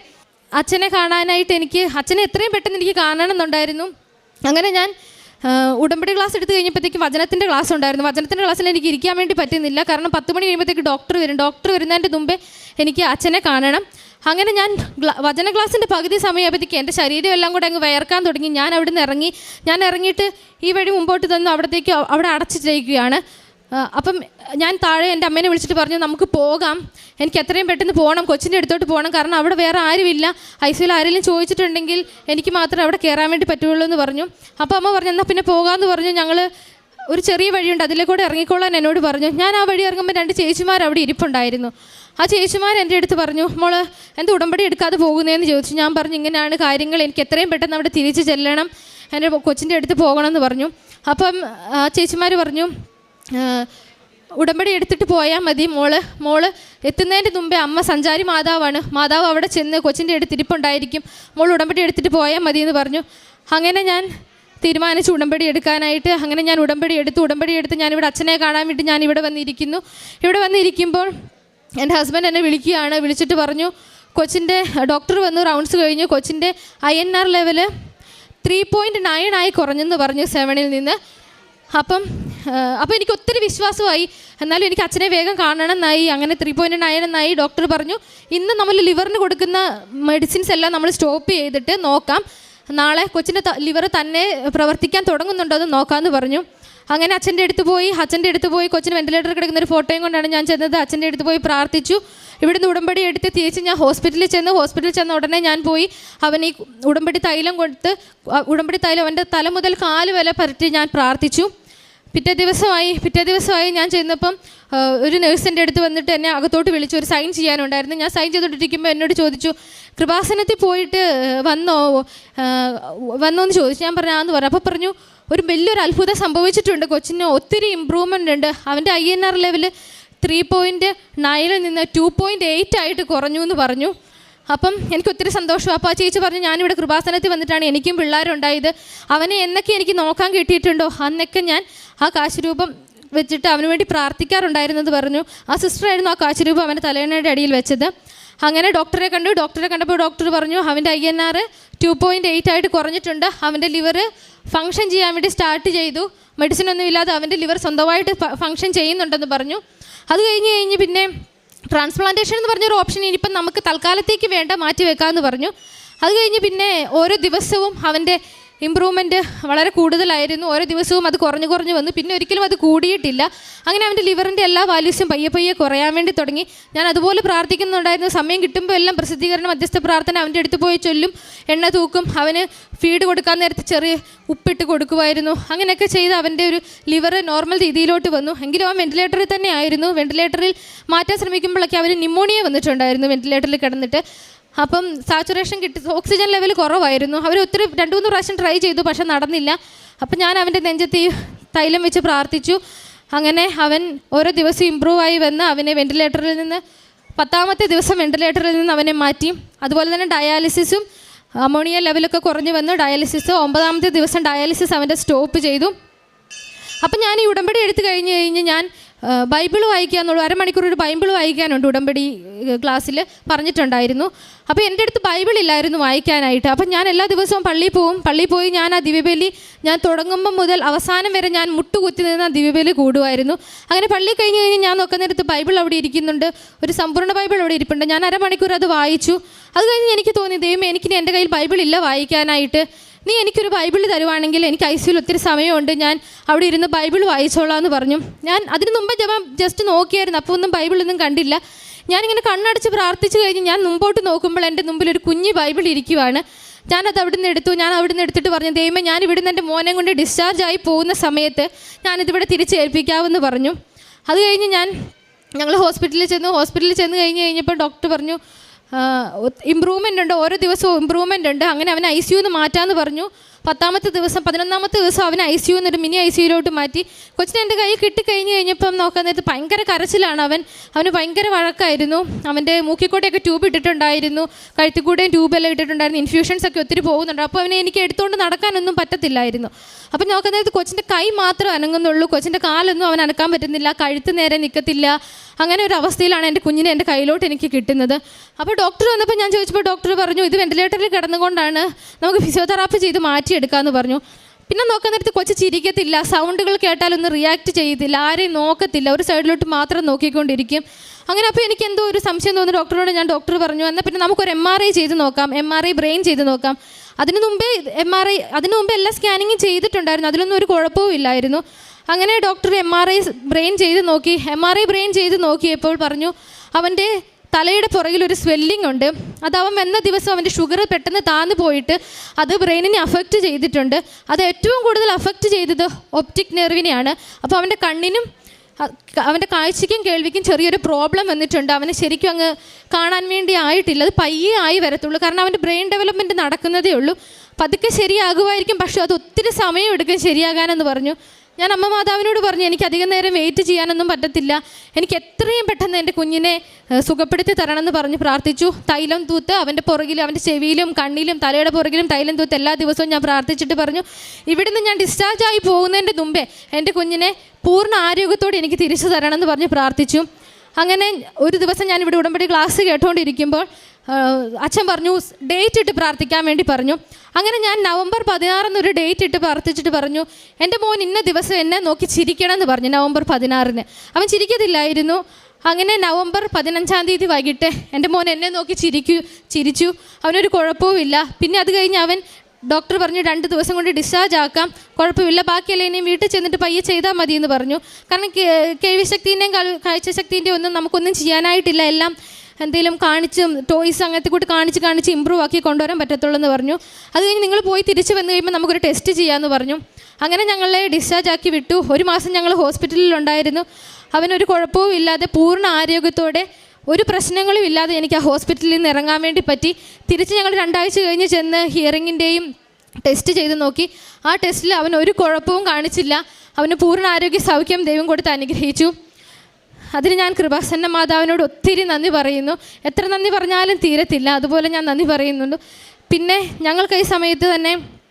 അച്ഛനെ കാണാനായിട്ട് എനിക്ക് അച്ഛനെ എത്രയും പെട്ടെന്ന് എനിക്ക് കാണണമെന്നുണ്ടായിരുന്നു. അങ്ങനെ ഞാൻ ഉടമ്പടി ക്ലാസ് എടുത്തു കഴിഞ്ഞപ്പോഴത്തേക്കും വചനത്തിന്റെ ക്ലാസ് ഉണ്ടായിരുന്നു. വചനത്തിന്റെ ക്ലാസ്സിൽ എനിക്ക് ഇരിക്കാൻ വേണ്ടി പറ്റുന്നില്ല. കാരണം പത്ത് മണി കഴിയുമ്പോഴത്തേക്ക് ഡോക്ടർ വരും. ഡോക്ടർ വരുന്നതിന്റെ മുമ്പേ എനിക്ക് അച്ഛനെ കാണണം. അങ്ങനെ ഞാൻ വചന ക്ലാസ്സിന്റെ പകുതി സമയമായപ്പോഴത്തേക്ക് എന്റെ ശരീരം എല്ലാം കൂടെ അങ്ങ് വയർക്കാൻ തുടങ്ങി. ഞാൻ അവിടുന്ന് ഇറങ്ങി ഞാൻ ഇറങ്ങിയിട്ട് ഈ വഴി മുമ്പോട്ട് തന്നു. അവിടത്തേക്ക് അവിടെ അടച്ചിട്ടിരിക്കുകയാണ് ആ, അപ്പം ഞാൻ താഴെ എന്റെ അമ്മേനെ വിളിച്ചിട്ട് പറഞ്ഞു നമുക്ക് പോകാം. എനിക്ക് എത്രയും പെട്ടെന്ന് പോകണം. കൊച്ചിന്റെ അടുത്തോട്ട് പോകണം. കാരണം അവിടെ വേറെ ആരുമില്ല. ഐ സിയിൽ ആരെങ്കിലും ചോദിച്ചിട്ടുണ്ടെങ്കിൽ എനിക്ക് മാത്രമേ അവിടെ കയറാൻ വേണ്ടി പറ്റുള്ളൂ എന്ന് പറഞ്ഞു. അപ്പോൾ അമ്മ പറഞ്ഞു എന്നാൽ പിന്നെ പോകാമെന്ന് പറഞ്ഞു. ഞങ്ങൾ ഒരു ചെറിയ വഴിയുണ്ട്. അതിലെ കൂടെ ഇറങ്ങിക്കോളാൻ എന്നോട് പറഞ്ഞു. ഞാൻ ആ വഴി ഇറങ്ങുമ്പോൾ രണ്ട് ചേച്ചിമാർ അവിടെ ഇരിപ്പുണ്ടായിരുന്നു. ആ ചേച്ചിമാർ എന്റെ അടുത്ത് പറഞ്ഞു മോൾ എന്ത് ഉടമ്പടി എടുക്കാതെ പോകുന്നതെന്ന് ചോദിച്ചു. ഞാൻ പറഞ്ഞു ഇങ്ങനെയാണ് കാര്യങ്ങൾ. എനിക്ക് എത്രയും പെട്ടെന്ന് അവിടെ തിരിച്ച് ചെല്ലണം. എന്റെ കൊച്ചിന്റെ അടുത്ത് പോകണമെന്ന് പറഞ്ഞു. അപ്പം ആ ചേച്ചിമാർ പറഞ്ഞു ഉടമ്പടി എടുത്തിട്ട് പോയാൽ മതി മോൾ. മോൾ എത്തുന്നതിന്റെ മുമ്പേ അമ്മ സഞ്ചാരി മാതാവാണ്. മാതാവ് അവിടെ ചെന്ന് കൊച്ചിന്റെ അടുത്ത് ഇരിപ്പുണ്ടായിരിക്കും. മോൾ ഉടമ്പടി എടുത്തിട്ട് പോയാൽ മതി എന്ന് പറഞ്ഞു. അങ്ങനെ ഞാൻ തീരുമാനിച്ചു ഉടമ്പടി എടുക്കാനായിട്ട്. അങ്ങനെ ഞാൻ ഉടമ്പടി എടുത്തു. ഉടമ്പടി എടുത്ത് ഞാനിവിടെ അച്ഛനെ കാണാൻ വേണ്ടി ഞാൻ ഇവിടെ വന്നിരിക്കുന്നു. ഇവിടെ വന്നിരിക്കുമ്പോൾ എന്റെ ഹസ്ബൻഡ് എന്നെ വിളിക്കുകയാണ്. വിളിച്ചിട്ട് പറഞ്ഞു കൊച്ചിന്റെ ഡോക്ടർ വന്ന് റൗണ്ട്സ് കഴിഞ്ഞു. കൊച്ചിന്റെ I N R level three point nine ആയി കുറഞ്ഞെന്ന് പറഞ്ഞു സെവനിൽ നിന്ന്. അപ്പം അപ്പോൾ അപ്പം എനിക്ക് ഒത്തിരി വിശ്വാസമായി. എന്നാലും എനിക്ക് അച്ഛനെ വേഗം കാണണം എന്നായി അങ്ങനെ ത്രീ പോയിന്റ് നയൻ എന്നായി ഡോക്ടർ പറഞ്ഞു. ഇന്ന് നമ്മൾ ലിവറിന് കൊടുക്കുന്ന മെഡിസിൻസ് എല്ലാം നമ്മൾ സ്റ്റോപ്പ് ചെയ്തിട്ട് നോക്കാം. നാളെ കൊച്ചിന്റെ ലിവർ തന്നെ പ്രവർത്തിക്കാൻ തുടങ്ങുന്നുണ്ടോ എന്ന് നോക്കാമെന്ന് പറഞ്ഞു. അങ്ങനെ അച്ഛന്റെ അടുത്ത് പോയി അച്ഛന്റെ അടുത്ത് പോയി കൊച്ചിന് വെന്റിലേറ്റർ കിടക്കുന്ന ഒരു ഫോട്ടോയും കൊണ്ടാണ് ഞാൻ ചെന്നത്. അച്ഛന്റെ അടുത്ത് പോയി പ്രാർത്ഥിച്ചു. ഇവിടുന്ന് ഉടമ്പടി എടുത്ത് തിരിച്ച് ഞാൻ ഹോസ്പിറ്റലിൽ ചെന്ന് ഹോസ്പിറ്റലിൽ ചെന്ന ഉടനെ ഞാൻ പോയി. അവൻ ഈ ഉടമ്പടി തൈലം കൊടുത്ത് ഉടമ്പടി തൈലം അവന്റെ തല മുതൽ കാൽ വരെ പറ്റി ഞാൻ പ്രാർത്ഥിച്ചു. പിറ്റേ ദിവസമായി പിറ്റേ ദിവസമായി ഞാൻ ചെന്നപ്പം ഒരു നേഴ്സിന്റെ അടുത്ത് വന്നിട്ട് എന്നെ അകത്തോട്ട് വിളിച്ചു ഒരു സൈൻ ചെയ്യാനുണ്ടായിരുന്നു. ഞാൻ സൈൻ ചെയ്തുകൊണ്ടിരിക്കുമ്പോൾ എന്നോട് ചോദിച്ചു കൃപാസനത്തിൽ പോയിട്ട് വന്നോ? വന്നോ എന്ന് ചോദിച്ചു. ഞാൻ പറഞ്ഞു ആന്ന് പറഞ്ഞു. അപ്പോൾ പറഞ്ഞു ഒരു വലിയൊരു അത്ഭുതം സംഭവിച്ചിട്ടുണ്ട് കൊച്ചിന്. ഒത്തിരി ഇമ്പ്രൂവ്മെന്റ് ഉണ്ട്. അവന്റെ I N R level three point നയനിൽ നിന്ന് ടു പോയിന്റ് എയ്റ്റ് ആയിട്ട് കുറഞ്ഞു എന്ന് പറഞ്ഞു. അപ്പം എനിക്ക് ഒത്തിരി സന്തോഷം. അപ്പോൾ ആ ചേച്ചി പറഞ്ഞു ഞാനിവിടെ കൃപാസനത്തിൽ വന്നിട്ടാണ് എനിക്കും പിള്ളേരുണ്ടായത്. അവനെ എന്നൊക്കെ എനിക്ക് നോക്കാൻ കിട്ടിയിട്ടുണ്ടോ? അന്നൊക്കെ ഞാൻ ആ കാശുരൂപം വെച്ചിട്ട് അവന് വേണ്ടി പ്രാർത്ഥിക്കാറുണ്ടായിരുന്നെന്ന് പറഞ്ഞു. ആ സിസ്റ്ററായിരുന്നു ആ കാശുരൂപം അവന്റെ തലേണയുടെ അടിയിൽ വെച്ചത്. അങ്ങനെ ഡോക്ടറെ കണ്ടു. ഡോക്ടറെ കണ്ടപ്പോൾ ഡോക്ടർ പറഞ്ഞു അവന്റെ I N R two point eight ആയിട്ട് കുറഞ്ഞിട്ടുണ്ട്. അവന്റെ ലിവർ ഫങ്ഷൻ ചെയ്യാൻ വേണ്ടി സ്റ്റാർട്ട് ചെയ്തു. മെഡിസിൻ ഒന്നും ഇല്ലാതെ അവന്റെ ലിവർ സ്വന്തമായിട്ട് ഫങ്ഷൻ ചെയ്യുന്നുണ്ടെന്ന് പറഞ്ഞു. അത് കഴിഞ്ഞ് കഴിഞ്ഞ് പിന്നെ ട്രാൻസ്പ്ലാന്റേഷൻ എന്ന് പറഞ്ഞൊരു ഓപ്ഷൻ ഇനിയിപ്പം നമുക്ക് തൽക്കാലത്തേക്ക് വേണ്ട മാറ്റി വെക്കാമെന്ന് പറഞ്ഞു. അത് കഴിഞ്ഞ് പിന്നെ ഓരോ ദിവസവും അവന്റെ ഇമ്പ്രൂവ്മെന്റ് വളരെ കൂടുതലായിരുന്നു. ഓരോ ദിവസവും അത് കുറഞ്ഞു കുറഞ്ഞു വന്നു. പിന്നെ ഒരിക്കലും അത് കൂടിയിട്ടില്ല. അങ്ങനെ അവന്റെ ലിവറിന്റെ എല്ലാ വാല്യൂസും പയ്യെ പയ്യെ കുറയാൻ വേണ്ടി തുടങ്ങി. ഞാൻ അതുപോലെ പ്രാർത്ഥിക്കുന്നുണ്ടായിരുന്നു. സമയം കിട്ടുമ്പോൾ എല്ലാം പ്രസിദ്ധീകരണ മധ്യസ്ഥ പ്രാർത്ഥന അവന്റെ അടുത്ത് പോയി ചൊല്ലും. എണ്ണ തൂക്കും. അവന് ഫീഡ് കൊടുക്കാൻ നേരത്തെ ചെറിയ ഉപ്പിട്ട് കൊടുക്കുമായിരുന്നു. അങ്ങനെയൊക്കെ ചെയ്ത് അവന്റെ ഒരു ലിവർ നോർമൽ രീതിയിലോട്ട് വന്നു. എങ്കിലും അവൻ വെന്റിലേറ്ററിൽ തന്നെ ആയിരുന്നു. വെന്റിലേറ്ററിൽ മാറ്റാൻ ശ്രമിക്കുമ്പോഴൊക്കെ അവന് നിമോണിയ വന്നിട്ടുണ്ടായിരുന്നു വെന്റിലേറ്ററിൽ കിടന്നിട്ട്. അപ്പം സാച്ചുറേഷൻ കിട്ടി. ഓക്സിജൻ ലെവൽ കുറവായിരുന്നു. അവർ ഒത്തിരി രണ്ട് മൂന്ന് പ്രാവശ്യം ട്രൈ ചെയ്തു പക്ഷെ നടന്നില്ല. അപ്പം ഞാൻ അവന്റെ നെഞ്ചത്ത് തൈലം വെച്ച് പ്രാർത്ഥിച്ചു. അങ്ങനെ അവൻ ഓരോ ദിവസം ഇമ്പ്രൂവ് ആയി വന്ന് അവനെ വെന്റിലേറ്ററിൽ നിന്ന് പത്താമത്തെ ദിവസം വെന്റിലേറ്ററിൽ നിന്ന് അവനെ മാറ്റി. അതുപോലെ തന്നെ ഡയാലിസിസും അമോണിയ ലെവലൊക്കെ കുറഞ്ഞു വന്നു ഡയാലിസിസ് ഒമ്പതാമത്തെ ദിവസം ഡയാലിസിസ് അവന്റെ സ്റ്റോപ്പ് ചെയ്തു. അപ്പം ഞാൻ ഈ ഉടമ്പടി എടുത്തു കഴിഞ്ഞ് കഴിഞ്ഞ് ഞാൻ ബൈബിൾ വായിക്കാന്നുള്ളൂ. അരമണിക്കൂർ ഒരു ബൈബിൾ വായിക്കാനുണ്ട് ഉടമ്പടി ക്ലാസ്സിൽ പറഞ്ഞിട്ടുണ്ടായിരുന്നു. അപ്പോൾ എന്റെ അടുത്ത് ബൈബിൾ ഇല്ലായിരുന്നു വായിക്കാനായിട്ട്. അപ്പം ഞാൻ എല്ലാ ദിവസവും പള്ളിയിൽ പോവും. പള്ളിയിൽ പോയി ഞാൻ ആ ദിവ്യബലി ഞാൻ തുടങ്ങുമ്പോൾ മുതൽ അവസാനം വരെ ഞാൻ മുട്ടുകുത്തി നിന്ന് ആ ദിവ്യബലി കൂടുമായിരുന്നു. അങ്ങനെ പള്ളി കഴിഞ്ഞ് കഴിഞ്ഞ് ഞാൻ നോക്കുന്നിടത്ത് ബൈബിൾ അവിടെ ഇരിക്കുന്നുണ്ട്. ഒരു സമ്പൂർണ ബൈബിൾ അവിടെ ഇരിപ്പുണ്ട്. ഞാൻ അരമണിക്കൂർ അത് വായിച്ചു. അത് കഴിഞ്ഞ് എനിക്ക് തോന്നി ദൈവം എനിക്ക് എന്റെ കയ്യിൽ ബൈബിൾ ഇല്ല വായിക്കാനായിട്ട്. നീ എനിക്കൊരു ബൈബിൾ തരുവാണെങ്കിൽ എനിക്ക് ഐ സിയിൽ ഒത്തിരി സമയമുണ്ട്. ഞാൻ അവിടെ ഇരുന്ന് ബൈബിൾ വായിച്ചോളാം എന്ന് പറഞ്ഞു. ഞാൻ അതിന് മുമ്പ് ജപം ജസ്റ്റ് നോക്കിയായിരുന്നു. അപ്പോൾ ഒന്നും ബൈബിളൊന്നും കണ്ടില്ല. ഞാനിങ്ങനെ കണ്ണടച്ച് പ്രാർത്ഥിച്ചു കഴിഞ്ഞ് ഞാൻ മുമ്പോട്ട് നോക്കുമ്പോൾ എന്റെ മുമ്പിൽ ഒരു കുഞ്ഞ് ബൈബിൾ ഇരിക്കുവാണ്. ഞാനത് അവിടെ നിന്ന് എടുത്തു. ഞാൻ അവിടെ നിന്ന് എടുത്തിട്ട് പറഞ്ഞു ദൈവമേ ഞാൻ ഇവിടുന്ന് എന്റെ മോനെ കൊണ്ട് ഡിസ്ചാർജ് ആയി പോകുന്ന സമയത്ത് ഞാനിതിവിടെ തിരിച്ചേൽപ്പിക്കാമെന്ന് പറഞ്ഞു. അത് കഴിഞ്ഞ് ഞാൻ ഞങ്ങൾ ഹോസ്പിറ്റലിൽ ചെന്നു. ഹോസ്പിറ്റലിൽ ചെന്ന് കഴിഞ്ഞ് കഴിഞ്ഞപ്പോൾ ഡോക്ടർ പറഞ്ഞു ഇമ്പ്രൂവ്മെന്റ് ഉണ്ട്. ഓരോ ദിവസവും ഇമ്പ്രൂവ്മെന്റ് ഉണ്ട്. അങ്ങനെ അവനെ ഐ സിയുന്ന് മാറ്റാമെന്ന് പറഞ്ഞു. പത്താമത്തെ ദിവസം പതിനൊന്നാമത്തെ ദിവസം അവനെ ഐ സിയു എന്നൊരു മിനി ഐ സിയുലോട്ട് മാറ്റി. കൊച്ചിന് എന്റെ കൈ കിട്ടിക്കഴിഞ്ഞ് കഴിഞ്ഞപ്പം നോക്കാൻ നേരത്ത് ഭയങ്കര കരച്ചിലാണ് അവൻ. അവന് ഭയങ്കര വഴക്കായിരുന്നു. അവന്റെ മൂക്കിക്കോട്ടെയൊക്കെ ട്യൂബ് ഇട്ടിട്ടുണ്ടായിരുന്നു. കഴുത്തിക്കൂടെയും ട്യൂബെല്ലാം ഇട്ടിട്ടുണ്ടായിരുന്നു. ഇൻഫ്യൂഷൻസ് ഒക്കെ ഒത്തിരി പോകുന്നുണ്ട്. അപ്പോൾ അവനെ എനിക്ക് എടുത്തുകൊണ്ട് നടക്കാനൊന്നും പറ്റത്തില്ലായിരുന്നു. അപ്പം നോക്കാൻ നേരത്ത് കൊച്ചിന്റെ കൈ മാത്രം അനങ്ങുന്നുള്ളൂ. കൊച്ചിന്റെ കാലൊന്നും അവൻ അനക്കാൻ പറ്റുന്നില്ല. കഴുത്ത് നേരെ നിൽക്കത്തില്ല. അങ്ങനെ ഒരു അവസ്ഥയിലാണ് എന്റെ കുഞ്ഞിനെ എന്റെ കയ്യിലോട്ട് എനിക്ക് കിട്ടുന്നത്. അപ്പോൾ ഡോക്ടർ വന്നപ്പോൾ ഞാൻ ചോദിച്ചപ്പോൾ ഡോക്ടർ പറഞ്ഞു ഇത് വെന്റിലേറ്ററിൽ കിടന്നുകൊണ്ടാണ്. നമുക്ക് ഫിസിയോതെറാപ്പി ചെയ്ത് മാറ്റിയെടുക്കാമെന്ന് പറഞ്ഞു. പിന്നെ നോക്കാൻ നേരത്ത് കൊച്ചു ചിരിക്കത്തില്ല. സൗണ്ടുകൾ കേട്ടാലൊന്നും റിയാക്ട് ചെയ്യത്തില്ല. ആരെയും നോക്കത്തില്ല. ഒരു സൈഡിലോട്ട് മാത്രം നോക്കിക്കൊണ്ടിരിക്കും. അങ്ങനെ അപ്പോൾ എനിക്ക് എന്തോ ഒരു സംശയം തോന്നുന്നു. ഡോക്ടറോട് ഞാൻ ഡോക്ടർ പറഞ്ഞു. എന്നാൽ പിന്നെ നമുക്കൊരു എം ആർ ഐ ചെയ്ത് നോക്കാം. എം ആർ ഐ ബ്രെയിൻ ചെയ്ത് നോക്കാം. അതിനു മുമ്പേ എം ആർ ഐ അതിനു മുമ്പേ എല്ലാ സ്കാനിങ്ങും ചെയ്തിട്ടുണ്ടായിരുന്നു. അതിലൊന്നും ഒരു കുഴപ്പവും ഇല്ലായിരുന്നു. അങ്ങനെ doctor M R I brain ചെയ്ത് നോക്കി. എം ആർ ഐ ബ്രെയിൻ ചെയ്ത് നോക്കിയപ്പോൾ പറഞ്ഞു അവന്റെ തലയുടെ പുറകിൽ ഒരു സ്വെല്ലിംഗ് ഉണ്ട്. അത് അവൻ വന്ന ദിവസം അവന്റെ ഷുഗർ പെട്ടെന്ന് താന്നു പോയിട്ട് അത് ബ്രെയിനിനെ അഫക്റ്റ് ചെയ്തിട്ടുണ്ട്. അത് ഏറ്റവും കൂടുതൽ അഫക്റ്റ് ചെയ്തത് ഒപ്റ്റിക് നെർവിനെയാണ് അപ്പോൾ അവന്റെ കണ്ണിനും അവന്റെ കാഴ്ചയ്ക്കും കേൾവിക്കും ചെറിയൊരു പ്രോബ്ലം വന്നിട്ടുണ്ട്. അവന് ശരിക്കും അങ്ങ് കാണാൻ വേണ്ടി ആയിട്ടില്ല. അത് പയ്യെ ആയി വരത്തുള്ളൂ. കാരണം അവന്റെ ബ്രെയിൻ ഡെവലപ്മെന്റ് നടക്കുന്നതേ ഉള്ളൂ. പതുക്കെ ശരിയാകുമായിരിക്കും. പക്ഷേ അത് ഒത്തിരി സമയം എടുക്കും ശരിയാകാനെന്ന് പറഞ്ഞു. ഞാൻ അമ്മ മാതാവിനോട് പറഞ്ഞു എനിക്ക് അധികം നേരം വെയിറ്റ് ചെയ്യാനൊന്നും പറ്റത്തില്ല. എനിക്ക് എത്രയും പെട്ടെന്ന് എന്റെ കുഞ്ഞിനെ സുഖപ്പെടുത്തി തരണം എന്ന് പറഞ്ഞ് പ്രാർത്ഥിച്ചു. തൈലം തൂത്ത് അവന്റെ പുറകിലും അവന്റെ ചെവിയിലും കണ്ണിലും തലയുടെ പുറകിലും തൈലം തൂത്ത് എല്ലാ ദിവസവും ഞാൻ പ്രാർത്ഥിച്ചിട്ട് പറഞ്ഞു. ഇവിടുന്ന് ഞാൻ ഡിസ്ചാർജ് ആയി പോകുന്നതിന്റെ മുമ്പേ എന്റെ കുഞ്ഞിനെ പൂർണ ആരോഗ്യത്തോടെ എനിക്ക് തിരിച്ചു തരണം എന്ന് പറഞ്ഞ് പ്രാർത്ഥിച്ചു. അങ്ങനെ ഒരു ദിവസം ഞാൻ ഇവിടെ ഉടമ്പടി ക്ലാസ് കേട്ടുകൊണ്ടിരിക്കുമ്പോൾ അച്ഛൻ പറഞ്ഞു ഡേറ്റ് ഇട്ട് പ്രാർത്ഥിക്കാൻ വേണ്ടി പറഞ്ഞു. അങ്ങനെ ഞാൻ നവംബർ പതിനാറിന് ഒരു ഡേറ്റ് ഇട്ട് പ്രാർത്ഥിച്ചിട്ട് പറഞ്ഞു എന്റെ മോൻ ഇന്ന ദിവസം എന്നെ നോക്കി ചിരിക്കണം എന്ന് പറഞ്ഞു നവംബർ പതിനാറിന്. അവൻ ചിരിക്കത്തില്ലായിരുന്നു. അങ്ങനെ നവംബർ പതിനഞ്ചാം തീയതി വൈകിട്ട് എന്റെ മോൻ എന്നെ നോക്കി ചിരിക്കൂ ചിരിച്ചു. അവനൊരു കുഴപ്പവുമില്ല പിന്നെ അത് കഴിഞ്ഞ് അവൻ ഡോക്ടർ പറഞ്ഞു രണ്ട് ദിവസം കൊണ്ട് ഡിസ്ചാർജ് ആക്കാം. കുഴപ്പമില്ല. ബാക്കിയെല്ലാം ഇനിയും വീട്ടിൽ ചെന്നിട്ട് പയ്യെ ചെയ്താൽ മതി എന്ന് പറഞ്ഞു. കാരണം കേവി ശക്തിന്റെയും കാഴ്ചശക്തിന്റെയും ഒന്നും നമുക്കൊന്നും ചെയ്യാനായിട്ടില്ല. എല്ലാം എന്തെങ്കിലും കാണിച്ചും ടോയ്സ് അങ്ങനത്തെ കൂട്ടി കാണിച്ച് കാണിച്ച് ഇമ്പ്രൂവ് ആക്കി കൊണ്ടുവരാൻ പറ്റത്തുള്ളൂ എന്ന് പറഞ്ഞു. അത് കഴിഞ്ഞ് നിങ്ങൾ പോയി തിരിച്ച് വന്നു കഴിയുമ്പോൾ നമുക്കൊരു ടെസ്റ്റ് ചെയ്യാമെന്ന് പറഞ്ഞു. അങ്ങനെ ഞങ്ങളെ ഡിസ്ചാർജ് ആക്കി വിട്ടു. ഒരു മാസം ഞങ്ങൾ ഹോസ്പിറ്റലിലുണ്ടായിരുന്നു അവനൊരു കുഴപ്പവും ഇല്ലാതെ പൂർണ ആരോഗ്യത്തോടെ ഒരു പ്രശ്നങ്ങളും ഇല്ലാതെ എനിക്ക് ആ ഹോസ്പിറ്റലിൽ നിന്ന് ഇറങ്ങാൻ വേണ്ടി പറ്റി. തിരിച്ച് ഞങ്ങൾ രണ്ടാഴ്ച കഴിഞ്ഞ് ചെന്ന് ഹിയറിങ്ങിന്റെയും ടെസ്റ്റ് ചെയ്ത് നോക്കി. ആ ടെസ്റ്റിൽ അവൻ ഒരു കുഴപ്പവും കാണിച്ചില്ല. അവന് പൂർണ ആരോഗ്യ സൗഖ്യം ദൈവം കൊടുത്ത് അനുഗ്രഹിച്ചു. അതിന് ഞാൻ കൃപാസന്ന മാതാവിനോട് ഒത്തിരി നന്ദി പറയുന്നു. എത്ര നന്ദി പറഞ്ഞാലും തീരത്തില്ല. അതുപോലെ ഞാൻ നന്ദി പറയുന്നുണ്ട്. പിന്നെ ഞങ്ങൾക്ക് ഈ സമയത്ത് തന്നെ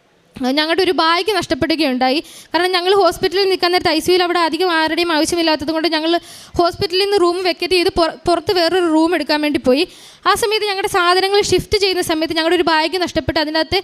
ഞങ്ങളുടെ ഒരു ബാഗ് നഷ്ടപ്പെടുകയുണ്ടായി. കാരണം ഞങ്ങൾ ഹോസ്പിറ്റലിൽ നിൽക്കാൻ നേരത്തെ ഐ സിയിൽ അവിടെ അധികം ആരുടെയും ആവശ്യമില്ലാത്തത് കൊണ്ട് ഞങ്ങൾ ഹോസ്പിറ്റലിൽ നിന്ന് റൂം വെക്കറ്റ് ചെയ്ത് പുറ- പുറത്ത് വേറൊരു റൂം എടുക്കാൻ വേണ്ടി പോയി. ആ സമയത്ത് ഞങ്ങളുടെ സാധനങ്ങൾ ഷിഫ്റ്റ് ചെയ്യുന്ന സമയത്ത് ഞങ്ങളുടെ ഒരു ബാഗ് നഷ്ടപ്പെട്ട് അതിനകത്ത്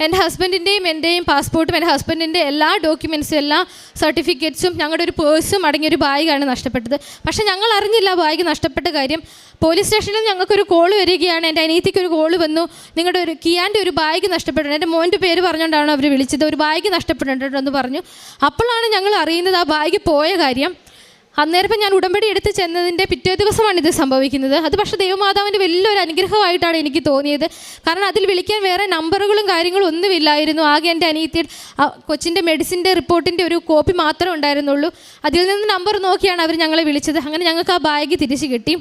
എന്റെ ഹസ്ബൻഡിന്റെയും എന്റെയും പാസ്പോർട്ടും എന്റെ ഹസ്ബൻഡിന്റെ എല്ലാ ഡോക്യുമെൻസും എല്ലാ സർട്ടിഫിക്കറ്റ്സും ഞങ്ങളുടെ ഒരു പേഴ്സും അടങ്ങിയൊരു ബാഗാണ് നഷ്ടപ്പെട്ടത്. പക്ഷേ ഞങ്ങൾ അറിഞ്ഞില്ല ബാഗ് നഷ്ടപ്പെട്ട കാര്യം. പോലീസ് സ്റ്റേഷനിൽ ഞങ്ങൾക്കൊരു കോൾ വരികയാണ്. എന്റെ അനിയത്തിക്ക് ഒരു കോൾ വന്നു. നിങ്ങളുടെ ഒരു കിയാന്റെ ഒരു ബാഗ് നഷ്ടപ്പെട്ടിട്ടുണ്ട്. എന്റെ മോന്റെ പേര് പറഞ്ഞുകൊണ്ടാണ് അവർ വിളിച്ചത്. ഒരു ബാഗ് നഷ്ടപ്പെട്ടിട്ടുണ്ടെന്ന് പറഞ്ഞു. അപ്പോഴാണ് ഞങ്ങൾ അറിയുന്നത് ആ ബാഗ് പോയ കാര്യം. അന്നേരം ഞാൻ ഉടമ്പടി എടുത്ത് ചെന്നതിന്റെ പിറ്റേ ദിവസമാണ് ഇത് സംഭവിക്കുന്നത്. അത് പക്ഷേ ദൈവമാതാവിന്റെ വലിയൊരു അനുഗ്രഹമായിട്ടാണ് എനിക്ക് തോന്നിയത്. കാരണം അതിൽ വിളിക്കാൻ വേറെ നമ്പറുകളും കാര്യങ്ങളും ഒന്നുമില്ലായിരുന്നു. ആകെ എന്റെ അനിയത്തി കൊച്ചിന്റെ മെഡിസിന്റെ റിപ്പോർട്ടിന്റെ ഒരു കോപ്പി മാത്രമേ ഉണ്ടായിരുന്നുള്ളൂ. അതിൽ നിന്ന് നമ്പർ നോക്കിയാണ് അവർ ഞങ്ങളെ വിളിച്ചത്. അങ്ങനെ ഞങ്ങൾക്ക് ആ ബാഗ് തിരിച്ചു കിട്ടി.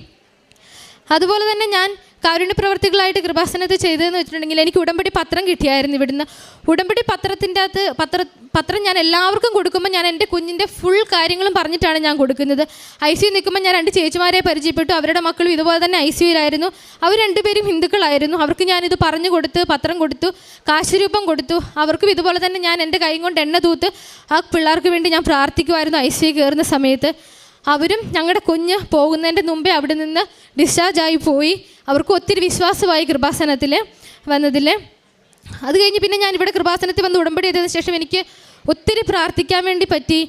അതുപോലെ തന്നെ ഞാൻ കാരുണ്യ പ്രവർത്തികളായിട്ട് കൃപാസനത്ത് ചെയ്തതെന്ന് വെച്ചിട്ടുണ്ടെങ്കിൽ എനിക്ക് ഉടമ്പടി പത്രം കിട്ടിയായിരുന്നു ഇവിടുന്ന്. ഉടമ്പടി പത്രത്തിന്റെ അകത്ത് പത്ര പത്രം ഞാൻ എല്ലാവർക്കും കൊടുക്കുമ്പോൾ ഞാൻ എന്റെ കുഞ്ഞിന്റെ ഫുൾ കാര്യങ്ങളും പറഞ്ഞിട്ടാണ് ഞാൻ കൊടുക്കുന്നത്. ഐ സി നിൽക്കുമ്പോൾ ഞാൻ രണ്ട് ചേച്ചിമാരെ പരിചയപ്പെട്ടു. അവരുടെ മക്കളും ഇതുപോലെ തന്നെ ഐ സി യുയിലായിരുന്നു അവർ രണ്ടുപേരും ഹിന്ദുക്കളായിരുന്നു. അവർക്ക് ഞാനിത് പറഞ്ഞു കൊടുത്ത് പത്രം കൊടുത്തു കാശുരൂപം കൊടുത്തു. അവർക്കും ഇതുപോലെ തന്നെ ഞാൻ എന്റെ കൈ കൊണ്ട് എണ്ണ തൂത്ത് ആ പിള്ളേർക്ക് വേണ്ടി ഞാൻ പ്രാർത്ഥിക്കുമായിരുന്നു ഐ സി കയറുന്ന സമയത്ത്. അവരും ഞങ്ങളുടെ കുഞ്ഞ് പോകുന്നതിന്റെ മുമ്പേ അവിടെ നിന്ന് ഡിസ്ചാർജ് ആയി പോയി. അവർക്ക് ഒത്തിരി വിശ്വാസമായി കൃപാസനത്തിൽ വന്നതിൽ അത് കഴിഞ്ഞ് പിന്നെ ഞാൻ ഇവിടെ കൃപാസനത്തിൽ വന്ന് ഉടമ്പടി ചെയ്തതിന് ശേഷം എനിക്ക് ഒത്തിരി പ്രാർത്ഥിക്കാൻ വേണ്ടി പറ്റി.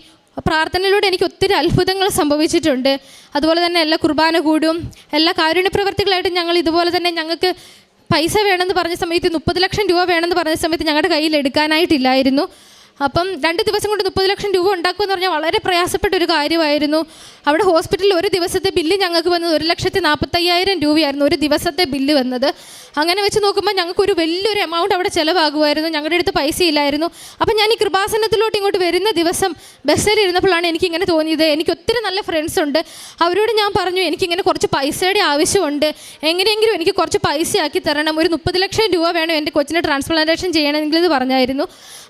പ്രാർത്ഥനയിലൂടെ എനിക്ക് ഒത്തിരി അത്ഭുതങ്ങൾ സംഭവിച്ചിട്ടുണ്ട്. അതുപോലെ തന്നെ എല്ലാ കുർബാന കൂടും. എല്ലാ കാരുണ്യ പ്രവർത്തികളായിട്ട് ഞങ്ങൾ ഇതുപോലെ തന്നെ ഞങ്ങൾക്ക് പൈസ വേണമെന്ന് പറഞ്ഞ സമയത്ത് മുപ്പത് ലക്ഷം രൂപ വേണമെന്ന് പറഞ്ഞ സമയത്ത് ഞങ്ങളുടെ കയ്യിൽ എടുക്കാനായിട്ടില്ലായിരുന്നു. അപ്പം രണ്ട് ദിവസം കൊണ്ട് മുപ്പത് ലക്ഷം രൂപ ഉണ്ടാക്കുക എന്ന് പറഞ്ഞാൽ വളരെ പ്രയാസപ്പെട്ട ഒരു കാര്യമായിരുന്നു. അവിടെ ഹോസ്പിറ്റലിൽ ഒരു ദിവസത്തെ ബില്ല് ഞങ്ങൾക്ക് വന്നത് ഒരു ലക്ഷത്തി നാൽപ്പത്തയ്യായിരം രൂപയായിരുന്നു ഒരു ദിവസത്തെ ബില്ല് വന്നത്. അങ്ങനെ വെച്ച് നോക്കുമ്പോൾ ഞങ്ങൾക്ക് ഒരു വലിയൊരു എമൗണ്ട് അവിടെ ചിലവാകുമായിരുന്നു. ഞങ്ങളുടെ അടുത്ത് പൈസ ഇല്ലായിരുന്നു. അപ്പം ഞാൻ ഈ കൃപാസനത്തിലോട്ട് ഇങ്ങോട്ട് വരുന്ന ദിവസം ബസ്സിൽ ഇരുന്നപ്പോഴാണ് എനിക്കിങ്ങനെ തോന്നിയത്. എനിക്ക് ഒത്തിരി നല്ല ഫ്രണ്ട്സ് ഉണ്ട്. അവരോട് ഞാൻ പറഞ്ഞു എനിക്കിങ്ങനെ കുറച്ച് പൈസയുടെ ആവശ്യമുണ്ട്. എങ്ങനെയെങ്കിലും എനിക്ക് കുറച്ച് പൈസ ആക്കി തരണം. ഒരു മുപ്പത് ലക്ഷം രൂപ വേണം എന്റെ കൊച്ചിനെ ട്രാൻസ്പ്ലാന്റേഷൻ ചെയ്യണമെങ്കിൽ എന്ന് പറഞ്ഞായിരുന്നു.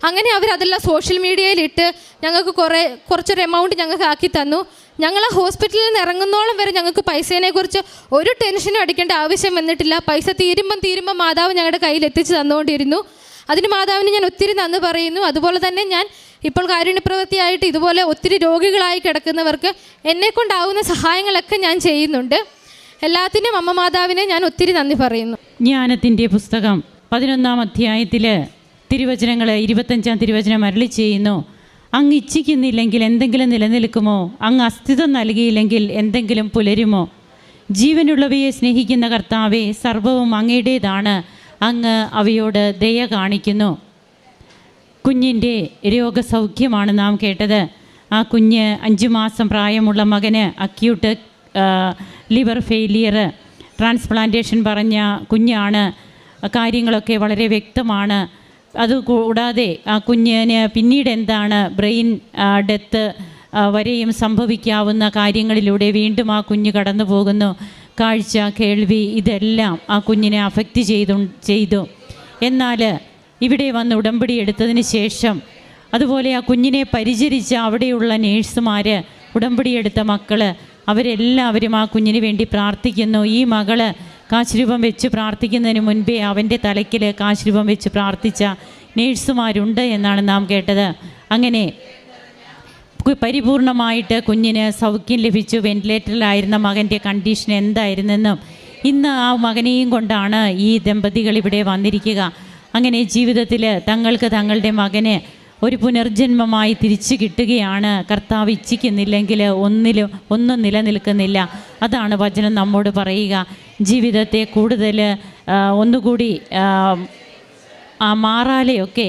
അങ്ങനെ അവർ അതെല്ലാം സോഷ്യൽ മീഡിയയിലിട്ട് ഞങ്ങൾക്ക് കുറേ കുറച്ചൊരു എമൗണ്ട് ഞങ്ങൾക്ക് ആക്കി തന്നു. ഞങ്ങൾ ഹോസ്പിറ്റലിൽ നിന്ന് ഇറങ്ങുന്നോളം വരെ ഞങ്ങൾക്ക് പൈസേനെ കുറിച്ച് ഒരു ടെൻഷനും അടിക്കേണ്ട ആവശ്യം വന്നിട്ടില്ല. പൈസ തീരുമ്പം തീരുമ്പം മാതാവ് ഞങ്ങളുടെ കയ്യിൽ എത്തിച്ച് തന്നുകൊണ്ടിരുന്നു. അതിന് മാതാവിന് ഞാൻ ഒത്തിരി നന്ദി പറയുന്നു. അതുപോലെ തന്നെ ഞാൻ ഇപ്പോൾ കാരുണ്യപ്രവൃത്തിയായിട്ട് ഇതുപോലെ ഒത്തിരി രോഗികളായി കിടക്കുന്നവർക്ക് എന്നെക്കൊണ്ടാവുന്ന സഹായങ്ങളൊക്കെ ഞാൻ ചെയ്യുന്നുണ്ട്. എല്ലാത്തിനും അമ്മ മാതാവിനെ ഞാൻ ഒത്തിരി നന്ദി പറയുന്നു. ജ്ഞാനത്തിന്റെ പുസ്തകം പതിനൊന്നാം അധ്യായത്തിൽ തിരുവചനങ്ങൾ ഇരുപത്തഞ്ചാം തിരുവചനം അരളി ചെയ്യുന്നു. അങ്ങ് ഇച്ഛിക്കുന്നില്ലെങ്കിൽ എന്തെങ്കിലും നിലനിൽക്കുമോ? അങ്ങ് അസ്തിത്വം നൽകിയില്ലെങ്കിൽ എന്തെങ്കിലും പുലരുമോ? ജീവനുള്ളവയെ സ്നേഹിക്കുന്ന കർത്താവെ സർവവും അങ്ങയുടേതാണ്. അങ്ങ് അവയോട് ദയ കാണിക്കുന്നു. കുഞ്ഞിന്റെ രോഗസൗഖ്യമാണ് നാം കേട്ടത്. ആ കുഞ്ഞ് അഞ്ച് മാസം പ്രായമുള്ള മകന് അക്യൂട്ട് ലിവർ ഫെയിലിയർ ട്രാൻസ്പ്ലാന്റേഷൻ പറഞ്ഞ കുഞ്ഞാണ്. കാര്യങ്ങളൊക്കെ വളരെ വ്യക്തമാണ്. അത് കൂടാതെ ആ കുഞ്ഞിന് പിന്നീട് എന്താണ് ബ്രെയിൻ ഡെത്ത് വരെയും സംഭവിക്കാവുന്ന കാര്യങ്ങളിലൂടെ വീണ്ടും ആ കുഞ്ഞ് കടന്നു പോകുന്നു. കാഴ്ച കേൾവി ഇതെല്ലാം ആ കുഞ്ഞിനെ അഫക്റ്റ് ചെയ്തു ചെയ്തു. എന്നാൽ ഇവിടെ വന്ന് ഉടമ്പടി എടുത്തതിന് ശേഷം അതുപോലെ ആ കുഞ്ഞിനെ പരിചരിച്ച അവിടെയുള്ള നേഴ്സുമാർ ഉടമ്പടി എടുത്ത മക്കൾ അവരെല്ലാവരും ആ കുഞ്ഞിന് വേണ്ടി പ്രാർത്ഥിക്കുന്നു. ഈ മകൾ കാശുരൂപം വെച്ച് പ്രാർത്ഥിക്കുന്നതിന് മുൻപേ അവന്റെ തലയ്ക്കിൽ കാശുരൂപം വെച്ച് പ്രാർത്ഥിച്ച നേഴ്സുമാരുണ്ട് എന്നാണ് നാം കേട്ടത്. അങ്ങനെ പരിപൂർണമായിട്ട് കുഞ്ഞിന് സൗഖ്യം ലഭിച്ചു. വെന്റിലേറ്ററിലായിരുന്ന മകന്റെ കണ്ടീഷൻ എന്തായിരുന്നെന്നും ഇന്ന് ആ മകനെയും കൊണ്ടാണ് ഈ ദമ്പതികൾ ഇവിടെ വന്നിരിക്കുക. അങ്ങനെ ജീവിതത്തിൽ തങ്ങൾക്ക് തങ്ങളുടെ മകന് ഒരു പുനർജന്മമായി തിരിച്ചു കിട്ടുകയാണ്. കർത്താവ് ഇച്ഛിക്കുന്നില്ലെങ്കിൽ ഒന്നിലും ഒന്നും നിലനിൽക്കുന്നില്ല. അതാണ് വചനം നമ്മോട് പറയുക. ജീവിതത്തെ കൂടുതൽ ഒന്നുകൂടി ആ മാറാലെയൊക്കെ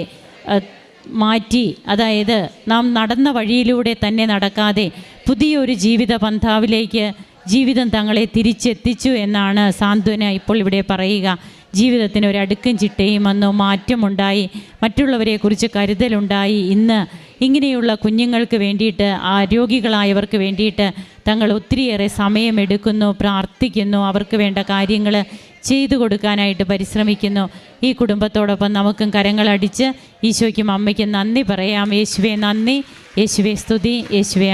മാറ്റി. അതായത് നാം നടന്ന വഴിയിലൂടെ തന്നെ നടക്കാതെ പുതിയൊരു ജീവിത പന്ഥാവിലേക്ക് ജീവിതം തങ്ങളെ തിരിച്ചെത്തിച്ചു എന്നാണ് സാന്ത്വന ഇപ്പോൾ ഇവിടെ പറയുക. ജീവിതത്തിന് ഒരു അടുക്കും ചിട്ടയും വന്നു മാറ്റമുണ്ടായി. മറ്റുള്ളവരെക്കുറിച്ച് കരുതലുണ്ടായി. ഇന്ന് ഇങ്ങനെയുള്ള കുഞ്ഞുങ്ങൾക്ക് വേണ്ടിയിട്ട് ആ രോഗികളായവർക്ക് വേണ്ടിയിട്ട് തങ്ങൾ ഒത്തിരിയേറെ സമയമെടുക്കുന്നു പ്രാർത്ഥിക്കുന്നു അവർക്ക് വേണ്ട കാര്യങ്ങൾ ചെയ്തു കൊടുക്കാനായിട്ട് പരിശ്രമിക്കുന്നു. ഈ കുടുംബത്തോടൊപ്പം നമുക്കും കരങ്ങളടിച്ച് ഈശോയ്ക്കും അമ്മയ്ക്കും നന്ദി പറയാം. യേശുവെ നന്ദി. യേശുവെ സ്തുതി. യേശുവെ